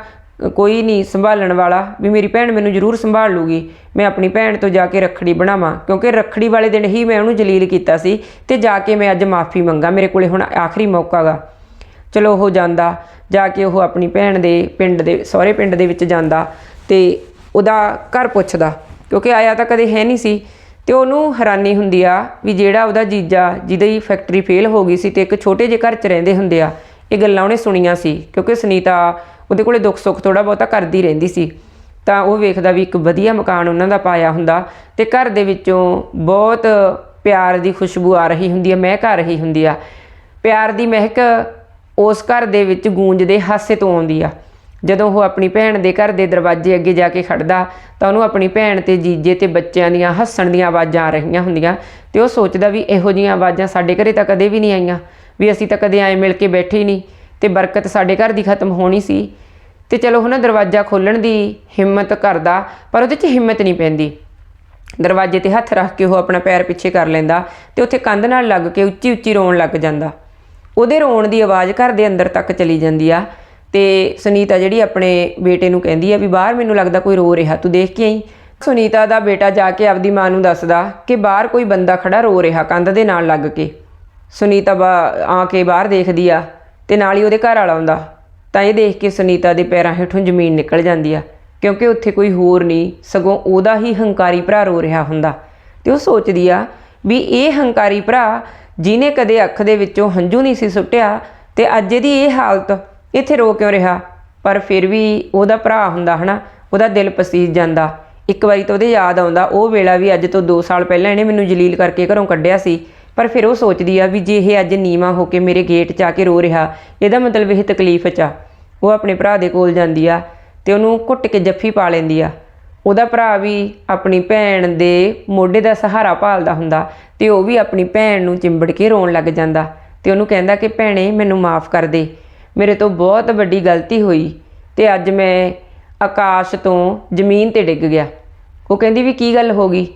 ਕੋਈ ਨਹੀਂ ਸੰਭਾਲਣ ਵਾਲਾ ਵੀ ਮੇਰੀ ਭੈਣ ਮੈਨੂੰ ਜ਼ਰੂਰ ਸੰਭਾਲ ਲੂਗੀ। ਮੈਂ ਆਪਣੀ ਭੈਣ ਤੋਂ ਜਾ ਕੇ ਰੱਖੜੀ ਬਣਾਵਾਂ, ਕਿਉਂਕਿ ਰੱਖੜੀ ਵਾਲੇ ਦਿਨ ਹੀ ਮੈਂ ਉਹਨੂੰ ਜਲੀਲ ਕੀਤਾ ਸੀ ਤੇ ਜਾ ਕੇ ਮੈਂ ਅੱਜ ਮਾਫੀ ਮੰਗਾ, ਮੇਰੇ ਕੋਲੇ ਹੁਣ ਆਖਰੀ ਮੌਕਾ ਗਾ। ਚਲੋ ਉਹ ਜਾਂਦਾ, ਜਾ ਕੇ ਉਹ ਆਪਣੀ ਭੈਣ ਦੇ ਪਿੰਡ ਦੇ, ਸਹੁਰੇ ਪਿੰਡ ਦੇ ਵਿੱਚ ਜਾਂਦਾ ਤੇ ਉਹਦਾ ਘਰ ਪੁੱਛਦਾ, ਕਿਉਂਕਿ ਆਇਆ ਤਾਂ ਕਦੇ ਹੈ ਨਹੀਂ ਸੀ। ਤੇ ਉਹਨੂੰ ਹੈਰਾਨੀ ਹੁੰਦੀ ਆ ਵੀ ਜਿਹੜਾ ਉਹਦਾ ਜੀਜਾ, ਜਿਹਦੀ ਫੈਕਟਰੀ ਫੇਲ ਹੋ ਗਈ ਸੀ ਤੇ ਇੱਕ ਛੋਟੇ ਜਿਹੇ ਘਰ 'ਚ ਰਹਿੰਦੇ ਹੁੰਦੇ ਆ, ਇਹ ਗੱਲਾਂ ਉਹਨੇ ਸੁਣੀਆਂ ਸੀ, ਕਿਉਂਕਿ ਸੁਨੀਤਾ ਉਹਦੇ ਕੋਲੇ ਦੁੱਖ ਸੁੱਖ ਥੋੜਾ ਬਹੁਤਾ ਕਰਦੀ ਰਹਿੰਦੀ ਸੀ। ਤਾਂ ਉਹ ਵੇਖਦਾ ਵੀ ਇੱਕ ਵਧੀਆ ਮਕਾਨ ਉਹਨਾਂ ਦਾ ਪਾਇਆ ਹੁੰਦਾ ਤੇ ਘਰ ਦੇ ਵਿੱਚੋਂ ਬਹੁਤ ਪਿਆਰ ਦੀ ਖੁਸ਼ਬੂ ਆ ਰਹੀ ਹੁੰਦੀ ਹੈ ਮਹਿਕ ਆ ਰਹੀ ਹੁੰਦੀ ਆ। ਪਿਆਰ ਦੀ ਮਹਿਕ ਉਸ ਘਰ ਦੇ ਵਿੱਚ ਗੂੰਜਦੇ ਹਾਸੇ ਤੋਂ ਆਉਂਦੀ ਆ। ਜਦੋਂ ਉਹ ਆਪਣੀ ਭੈਣ ਦੇ ਘਰ ਦੇ ਦਰਵਾਜ਼ੇ ਅੱਗੇ ਜਾ ਕੇ ਖੜਦਾ ਤਾਂ ਉਹਨੂੰ ਆਪਣੀ ਭੈਣ ਤੇ ਜੀਜੇ ਤੇ ਬੱਚਿਆਂ ਦੀਆਂ ਹੱਸਣ ਦੀਆਂ ਆਵਾਜ਼ਾਂ ਆ ਰਹੀਆਂ ਹੁੰਦੀਆਂ ਤੇ ਉਹ ਸੋਚਦਾ ਵੀ ਇਹੋ ਜੀਆਂ ਆਵਾਜ਼ਾਂ ਸਾਡੇ ਘਰੇ ਤਾਂ ਕਦੇ ਵੀ ਨਹੀਂ ਆਈਆਂ, ਵੀ ਅਸੀਂ ਤਾਂ ਕਦੇ ਐਂ ਮਿਲ ਕੇ ਬੈਠੇ ਹੀ ਨਹੀਂ। ਤੇ ਬਰਕਤ ਸਾਡੇ ਘਰ ਦੀ ਖਤਮ ਹੋਣੀ ਸੀ। ਤੇ ਚਲੋ ਹੁਣ ਦਰਵਾਜ਼ਾ ਖੋਲਣ ਦੀ ਹਿੰਮਤ ਕਰਦਾ, ਪਰ ਉਹਦੇ 'ਚ ਹਿੰਮਤ ਨਹੀਂ ਪੈਂਦੀ। ਦਰਵਾਜ਼ੇ ਤੇ ਹੱਥ ਰੱਖ ਕੇ ਉਹ ਆਪਣਾ ਪੈਰ ਪਿੱਛੇ ਕਰ ਲੈਂਦਾ ਤੇ ਉੱਥੇ ਕੰਧ ਨਾਲ ਲੱਗ ਕੇ ਉੱਚੀ ਉੱਚੀ ਰੋਣ ਲੱਗ ਜਾਂਦਾ। ਉਹਦੇ ਰੋਣ ਦੀ ਆਵਾਜ਼ ਘਰ ਦੇ ਅੰਦਰ ਤੱਕ ਚਲੀ ਜਾਂਦੀ ਆ ਤੇ ਸੁਨੀਤਾ ਜਿਹੜੀ ਆਪਣੇ ਬੇਟੇ ਨੂੰ ਕਹਿੰਦੀ ਆ ਵੀ, ਬਾਹਰ ਮੈਨੂੰ ਲੱਗਦਾ ਕੋਈ ਰੋ ਰਿਹਾ, ਤੂੰ ਦੇਖ ਕੇ ਆਈ? ਸੁਨੀਤਾ ਦਾ ਬੇਟਾ ਜਾ ਕੇ ਆਪਦੀ ਮਾਂ ਨੂੰ ਦੱਸਦਾ ਕਿ ਬਾਹਰ ਕੋਈ ਬੰਦਾ ਖੜਾ ਰੋ ਰਿਹਾ ਕੰਧ ਦੇ ਨਾਲ ਲੱਗ ਕੇ। ਸੁਨੀਤਾ ਬਾ ਆ ਕੇ ਬਾਹਰ ਦੇਖਦੀ ਆ। ਤੇ ਨਾਲ ਹੀ ਉਹਦੇ ਘਰ ਵਾਲਾ ਆਉਂਦਾ। ਤਾਂ ਇਹ ਦੇਖ ਕੇ ਸੁਨੀਤਾ ਦੇ ਪੈਰਾਂ ਹੇਠੋਂ ਜ਼ਮੀਨ ਨਿਕਲ ਜਾਂਦੀ ਆ, ਕਿਉਂਕਿ ਉੱਥੇ ਕੋਈ ਹੋਰ ਨਹੀਂ, ਸਗੋਂ ਉਹਦਾ ਹੀ ਹੰਕਾਰੀ ਭਰਾ ਰੋ ਰਿਹਾ ਹੁੰਦਾ। ਤੇ ਉਹ ਸੋਚਦੀ ਆ ਵੀ ਇਹ ਹੰਕਾਰੀ ਭਰਾ ਜਿਹਨੇ ਕਦੇ ਅੱਖ ਦੇ ਵਿੱਚੋਂ ਹੰਝੂ ਨਹੀਂ ਸੀ ਸੁੱਟਿਆ ਤੇ ਅੱਜ ਇਹਦੀ ਇਹ ਹਾਲਤ, ਇੱਥੇ ਰੋ ਕਿਉਂ ਰਿਹਾ? ਪਰ ਫਿਰ ਵੀ ਉਹਦਾ ਭਰਾ ਹੁੰਦਾ ਹਨਾ, ਉਹਦਾ ਦਿਲ ਪਸੀਜ ਜਾਂਦਾ। ਇੱਕ ਵਾਰੀ ਤਾਂ ਉਹਦੇ ਯਾਦ ਆਉਂਦਾ, ਉਹ ਵੇਲਾ ਵੀ ਅੱਜ ਤੋਂ 2 ਸਾਲ ਪਹਿਲਾਂ ਇਹਨੇ ਮੈਨੂੰ ਜਲੀਲ ਕਰਕੇ ਘਰੋਂ ਕੱਢਿਆ ਸੀ। ਪਰ ਫਿਰ ਉਹ ਸੋਚਦੀ ਆ ਵੀ ਜੇ ਇਹ ਅੱਜ ਨੀਵਾ ਹੋ ਕੇ ਮੇਰੇ ਗੇਟ 'ਚ ਆ ਕੇ ਰੋ ਰਿਹਾ, ਇਹਦਾ ਮਤਲਬ ਇਹ ਤਕਲੀਫ 'ਚ ਆ। ਉਹ ਆਪਣੇ ਭਰਾ ਦੇ ਕੋਲ ਜਾਂਦੀ ਆ ਤੇ ਉਹਨੂੰ ਘੁੱਟ ਕੇ ਜੱਫੀ ਪਾ ਲੈਂਦੀ ਆ। ਉਹਦਾ ਭਰਾ ਵੀ ਆਪਣੀ ਭੈਣ ਦੇ ਮੋਢੇ ਦਾ ਸਹਾਰਾ ਭਾਲਦਾ ਹੁੰਦਾ ਤੇ ਉਹ ਵੀ ਆਪਣੀ ਭੈਣ ਨੂੰ ਚਿੰਬੜ ਕੇ ਰੋਣ ਲੱਗ ਜਾਂਦਾ ਤੇ ਉਹਨੂੰ ਕਹਿੰਦਾ ਕਿ ਭੈਣੇ ਮੈਨੂੰ ਮਾਫ ਕਰ ਦੇ। ਮੇਰੇ ਤੋਂ ਬਹੁਤ ਵੱਡੀ ਗਲਤੀ ਹੋਈ ਤੇ ਅੱਜ ਮੈਂ ਆਕਾਸ਼ ਤੋਂ ਜ਼ਮੀਨ ਤੇ ਡਿੱਗ ਗਿਆ। ਉਹ ਕਹਿੰਦੀ ਵੀ ਕੀ ਗੱਲ ਹੋ ਗਈ?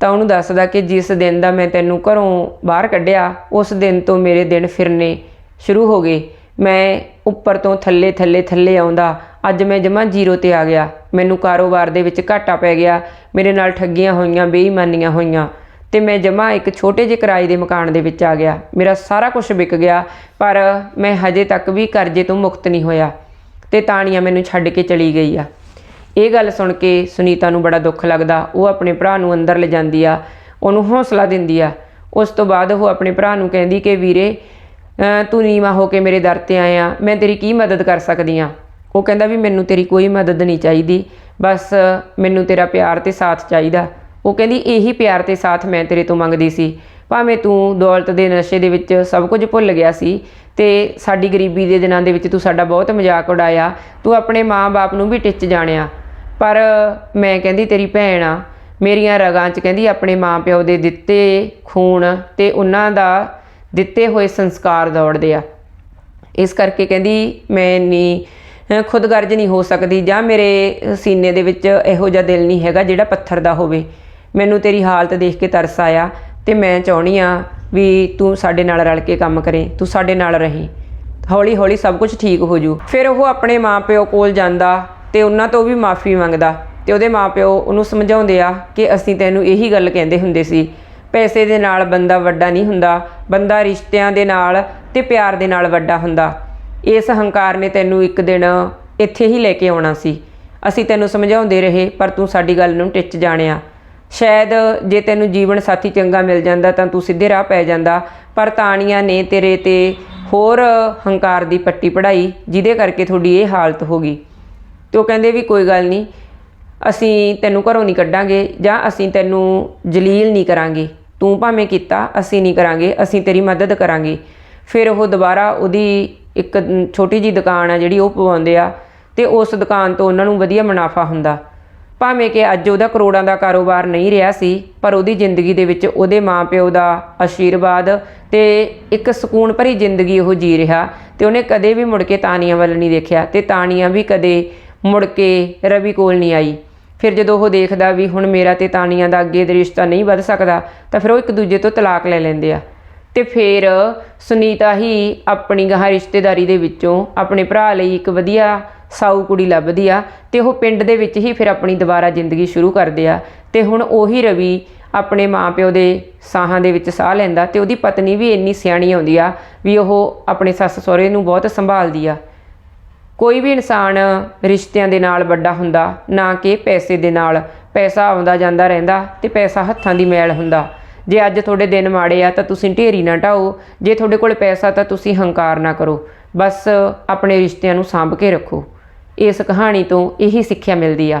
ਤਾਂ ਉਹਨੂੰ ਦੱਸਦਾ ਕਿ ਜਿਸ ਦਿਨ ਦਾ ਮੈਂ ਤੈਨੂੰ ਘਰੋਂ ਬਾਹਰ ਕੱਢਿਆ, ਉਸ ਦਿਨ ਤੋਂ ਮੇਰੇ ਦਿਨ ਫਿਰਨੇ ਸ਼ੁਰੂ ਹੋ ਗਏ। ਮੈਂ ਉੱਪਰ ਤੋਂ ਥੱਲੇ ਥੱਲੇ ਥੱਲੇ ਆਉਂਦਾ। ਅੱਜ ਮੈਂ ਜਮਾ ਜ਼ੀਰੋ ਤੇ ਆ ਗਿਆ। ਮੈਨੂੰ ਕਾਰੋਬਾਰ ਦੇ ਵਿੱਚ ਘਾਟਾ ਪੈ ਗਿਆ। ਮੇਰੇ ਨਾਲ ਠੱਗੀਆਂ ਹੋਈਆਂ, ਬੇਈਮਾਨੀਆਂ ਹੋਈਆਂ। ਤੇ ਮੈਂ ਜਮਾ ਇੱਕ ਛੋਟੇ ਜਿਹੇ ਕਿਰਾਏ ਦੇ ਮਕਾਨ ਦੇ ਵਿੱਚ ਆ ਗਿਆ। ਮੇਰਾ ਸਾਰਾ ਕੁਝ ਵਿਕ ਗਿਆ, ਪਰ ਮੈਂ ਹਜੇ ਤੱਕ ਵੀ ਕਰਜ਼ੇ ਤੋਂ ਮੁਕਤ ਨਹੀਂ ਹੋਇਆ। ਤੇ ਤਾਣੀਆਂ ਮੈਨੂੰ ਛੱਡ ਕੇ ਚਲੀ ਗਈ ਆ। ਇਹ ਗੱਲ ਸੁਣ ਕੇ ਸੁਨੀਤਾ ਨੂੰ ਬੜਾ ਦੁੱਖ ਲੱਗਦਾ। ਉਹ ਆਪਣੇ ਭਰਾ ਨੂੰ ਅੰਦਰ ਲਿਜਾਂਦੀ ਆ, ਉਹਨੂੰ ਹੌਸਲਾ ਦਿੰਦੀ ਆ। ਉਸ ਤੋਂ ਬਾਅਦ ਉਹ ਆਪਣੇ ਭਰਾ ਨੂੰ ਕਹਿੰਦੀ ਕਿ, ਵੀਰੇ ਤੂੰ ਨੀਵਾ ਹੋ ਕੇ ਮੇਰੇ ਦਰ ਤੇ ਆਇਆ, ਮੈਂ ਤੇਰੀ ਕੀ ਮਦਦ ਕਰ ਸਕਦੀ ਆ? ਉਹ ਕਹਿੰਦਾ ਵੀ ਮੈਨੂੰ ਤੇਰੀ ਕੋਈ ਮਦਦ ਨਹੀਂ ਚਾਹੀਦੀ, ਬਸ ਮੈਨੂੰ ਤੇਰਾ ਪਿਆਰ ਤੇ ਸਾਥ ਚਾਹੀਦਾ। ਉਹ ਕਹਿੰਦੀ, ਇਹੀ ਪਿਆਰ ਤੇ ਸਾਥ ਮੈਂ ਤੇਰੇ ਤੋਂ ਮੰਗਦੀ ਸੀ। ਭਾਵੇਂ ਤੂੰ ਦੌਲਤ ਦੇ ਨਸ਼ੇ ਦੇ ਵਿੱਚ ਸਭ ਕੁਝ ਭੁੱਲ ਗਿਆ ਸੀ ਤੇ ਸਾਡੀ ਗਰੀਬੀ ਦੇ ਦਿਨਾਂ ਦੇ ਵਿੱਚ ਤੂੰ ਸਾਡਾ ਬਹੁਤ ਮਜ਼ਾਕ ਉਡਾਇਆ, ਤੂੰ ਆਪਣੇ ਮਾਂ-ਬਾਪ ਨੂੰ ਵੀ ਟਿੱਚ ਜਾਣਿਆ। ਪਰ ਮੈਂ ਕਹਿੰਦੀ ਤੇਰੀ ਭੈਣ ਆ, ਮੇਰੀਆਂ ਰਗਾਂ 'ਚ ਕਹਿੰਦੀ ਆਪਣੇ ਮਾਂ-ਪਿਓ ਦੇ ਦਿੱਤੇ ਖੂਨ ਤੇ ਉਹਨਾਂ ਦਾ ਦਿੱਤੇ ਹੋਏ ਸੰਸਕਾਰ ਦੌੜਦੇ ਆ। ਇਸ ਕਰਕੇ ਕਹਿੰਦੀ ਮੈਂ ਨਹੀਂ ਖੁਦਗਰਜ਼ ਨਹੀਂ ਹੋ ਸਕਦੀ ਜਾਂ ਮੇਰੇ ਸੀਨੇ ਦੇ ਵਿੱਚ ਇਹੋ ਜਿਹਾ ਦਿਲ ਨਹੀਂ ਹੈਗਾ ਜਿਹੜਾ ਪੱਥਰ ਦਾ ਹੋਵੇ। ਮੈਨੂੰ ਤੇਰੀ ਹਾਲਤ ਦੇਖ ਕੇ ਤਰਸ ਆਇਆ ਤੇ ਮੈਂ ਚਾਹਣੀ ਆ ਵੀ ਤੂੰ ਸਾਡੇ ਨਾਲ ਰਲ ਕੇ ਕੰਮ ਕਰੇ, ਤੂੰ ਸਾਡੇ ਨਾਲ ਰਹੀਂ। ਹੌਲੀ ਹੌਲੀ ਸਭ ਕੁਝ ਠੀਕ ਹੋ ਜੂ। ਫਿਰ ਉਹ ਆਪਣੇ ਮਾਪਿਓ ਕੋਲ ਜਾਂਦਾ ਤੇ ਉਹਨਾਂ ਤੋਂ ਵੀ ਮਾਫੀ ਮੰਗਦਾ ਤੇ ਉਹਦੇ ਮਾਪਿਓ ਉਹਨੂੰ ਸਮਝਾਉਂਦੇ ਆ ਕਿ ਅਸੀਂ ਤੈਨੂੰ ਇਹੀ ਗੱਲ ਕਹਿੰਦੇ ਹੁੰਦੇ ਸੀ। ਪੈਸੇ ਦੇ ਨਾਲ ਬੰਦਾ ਵੱਡਾ ਨਹੀਂ ਹੁੰਦਾ, ਬੰਦਾ ਰਿਸ਼ਤਿਆਂ ਦੇ ਨਾਲ ਤੇ ਪਿਆਰ ਦੇ ਨਾਲ ਵੱਡਾ ਹੁੰਦਾ। ਇਸ ਹੰਕਾਰ ਨੇ ਤੈਨੂੰ ਇੱਕ ਦਿਨ ਇੱਥੇ ਹੀ ਲੈ ਕੇ ਆਉਣਾ ਸੀ। ਅਸੀਂ ਤੈਨੂੰ ਸਮਝਾਉਂਦੇ ਰਹੇ, ਪਰ ਤੂੰ ਸਾਡੀ ਗੱਲ ਨੂੰ ਟਿੱਚ ਜਾਣਿਆ। ਸ਼ਾਇਦ ਜੇ ਤੈਨੂੰ ਜੀਵਨ ਸਾਥੀ ਚੰਗਾ ਮਿਲ ਜਾਂਦਾ ਤਾਂ ਤੂੰ ਸਿੱਧੇ ਰਾਹ ਪੈ ਜਾਂਦਾ, ਪਰ ਤਾਣੀਆਂ ਨੇ ਤੇਰੇ ਤੇ ਹੋਰ ਹੰਕਾਰ ਦੀ ਪੱਟੀ ਪੜਾਈ, ਜਿਹਦੇ ਕਰਕੇ ਤੁਹਾਡੀ ਇਹ ਹਾਲਤ ਹੋ ਗਈ। ਤੇ ਉਹ ਕਹਿੰਦੇ ਵੀ ਕੋਈ ਗੱਲ ਨਹੀਂ, ਅਸੀਂ ਤੈਨੂੰ ਘਰੋਂ ਨਹੀਂ ਕੱਢਾਂਗੇ ਜਾਂ ਅਸੀਂ ਤੈਨੂੰ ਜਲੀਲ ਨਹੀਂ ਕਰਾਂਗੇ। ਤੂੰ ਭਾਵੇਂ ਕੀਤਾ, ਅਸੀਂ ਨਹੀਂ ਕਰਾਂਗੇ, ਅਸੀਂ ਤੇਰੀ ਮਦਦ ਕਰਾਂਗੇ। ਫਿਰ ਉਹ ਦੁਬਾਰਾ ਉਹਦੀ ਇੱਕ ਛੋਟੀ ਜੀ ਦੁਕਾਨ ਆ ਜਿਹੜੀ ਉਹ ਪਵਾਉਂਦੇ ਆ ਤੇ ਉਸ ਦੁਕਾਨ ਤੋਂ ਉਹਨਾਂ ਨੂੰ ਵਧੀਆ ਮੁਨਾਫਾ ਹੁੰਦਾ। ਭਾਵੇਂ ਕਿ ਅੱਜ ਉਹਦਾ ਕਰੋੜਾਂ ਦਾ ਕਾਰੋਬਾਰ ਨਹੀਂ ਰਿਹਾ ਸੀ, ਪਰ ਉਹਦੀ ਜ਼ਿੰਦਗੀ ਦੇ ਵਿੱਚ ਉਹਦੇ ਮਾਪਿਓ ਦਾ ਆਸ਼ੀਰਵਾਦ ਤੇ ਇੱਕ ਸਕੂਨ ਭਰੀ ਜ਼ਿੰਦਗੀ ਉਹ ਜੀ ਰਿਹਾ ਤੇ ਉਹਨੇ ਕਦੇ ਵੀ ਮੁੜ ਕੇ ਤਾਨੀਆਂ ਵੱਲ ਨਹੀਂ ਦੇਖਿਆ ਤੇ ਤਾਨੀਆਂ ਵੀ ਕਦੇ ਮੁੜ ਕੇ ਰਵੀ ਕੋਲ ਨਹੀਂ ਆਈ। ਫਿਰ ਜਦੋਂ ਉਹ ਦੇਖਦਾ ਵੀ ਹੁਣ ਮੇਰਾ ਤੇ ਤਾਨੀਆਂ ਦਾ ਅੱਗੇ ਦਾ ਰਿਸ਼ਤਾ ਨਹੀਂ ਵੱਧ ਸਕਦਾ, ਤਾਂ ਫਿਰ ਉਹ ਇੱਕ ਦੂਜੇ ਤੋਂ ਤਲਾਕ ਲੈ ਲੈਂਦੇ ਆ। ਤੇ ਫਿਰ ਸੁਨੀਤਾ ਹੀ ਆਪਣੀ ਗਾਹ ਰਿਸ਼ਤੇਦਾਰੀ ਦੇ ਵਿੱਚੋਂ ਆਪਣੇ ਭਰਾ ਲਈ ਇੱਕ ਵਧੀਆ ਸਾਊ ਕੁੜੀ ਲੱਭਦੀ ਆ ਤੇ ਉਹ ਪਿੰਡ ਦੇ ਵਿੱਚ ਹੀ ਫਿਰ ਆਪਣੀ ਦੁਬਾਰਾ ਜ਼ਿੰਦਗੀ ਸ਼ੁਰੂ ਕਰਦੇ ਆ। ਤੇ ਹੁਣ ਉਹੀ ਰਵੀ ਆਪਣੇ ਮਾਪਿਓ ਦੇ ਸਾਹਾਂ ਦੇ ਵਿੱਚ ਸਾਹ ਲੈਂਦਾ ਤੇ ਉਹਦੀ ਪਤਨੀ ਵੀ ਇੰਨੀ ਸਿਆਣੀ ਆਉਂਦੀ ਆ ਵੀ ਉਹ ਆਪਣੇ ਸੱਸ ਸਹੁਰੇ ਨੂੰ ਬਹੁਤ ਸੰਭਾਲਦੀ ਆ। ਕੋਈ ਵੀ ਇਨਸਾਨ ਰਿਸ਼ਤਿਆਂ ਦੇ ਨਾਲ ਵੱਡਾ ਹੁੰਦਾ, ਨਾ ਕਿ ਪੈਸੇ ਦੇ ਨਾਲ, ਪੈਸਾ ਆਉਂਦਾ ਜਾਂਦਾ ਰਹਿੰਦਾ ਤੇ ਪੈਸਾ ਹੱਥਾਂ ਦੀ ਮੈਲ ਹੁੰਦਾ। ਜੇ ਅੱਜ ਤੁਹਾਡੇ ਦਿਨ ਮਾੜੇ ਆ ਤਾਂ ਤੁਸੀਂ ਢੇਰੀ ਨਾ ਢਾਓ, ਜੇ ਤੁਹਾਡੇ ਕੋਲ ਪੈਸਾ ਤਾਂ ਤੁਸੀਂ ਹੰਕਾਰ ਨਾ ਕਰੋ, ਬਸ ਆਪਣੇ ਰਿਸ਼ਤਿਆਂ ਨੂੰ ਸਾਂਭ ਕੇ ਰੱਖੋ। ਇਸ ਕਹਾਣੀ ਤੋਂ ਇਹੀ ਸਿੱਖਿਆ ਮਿਲਦੀ ਆ।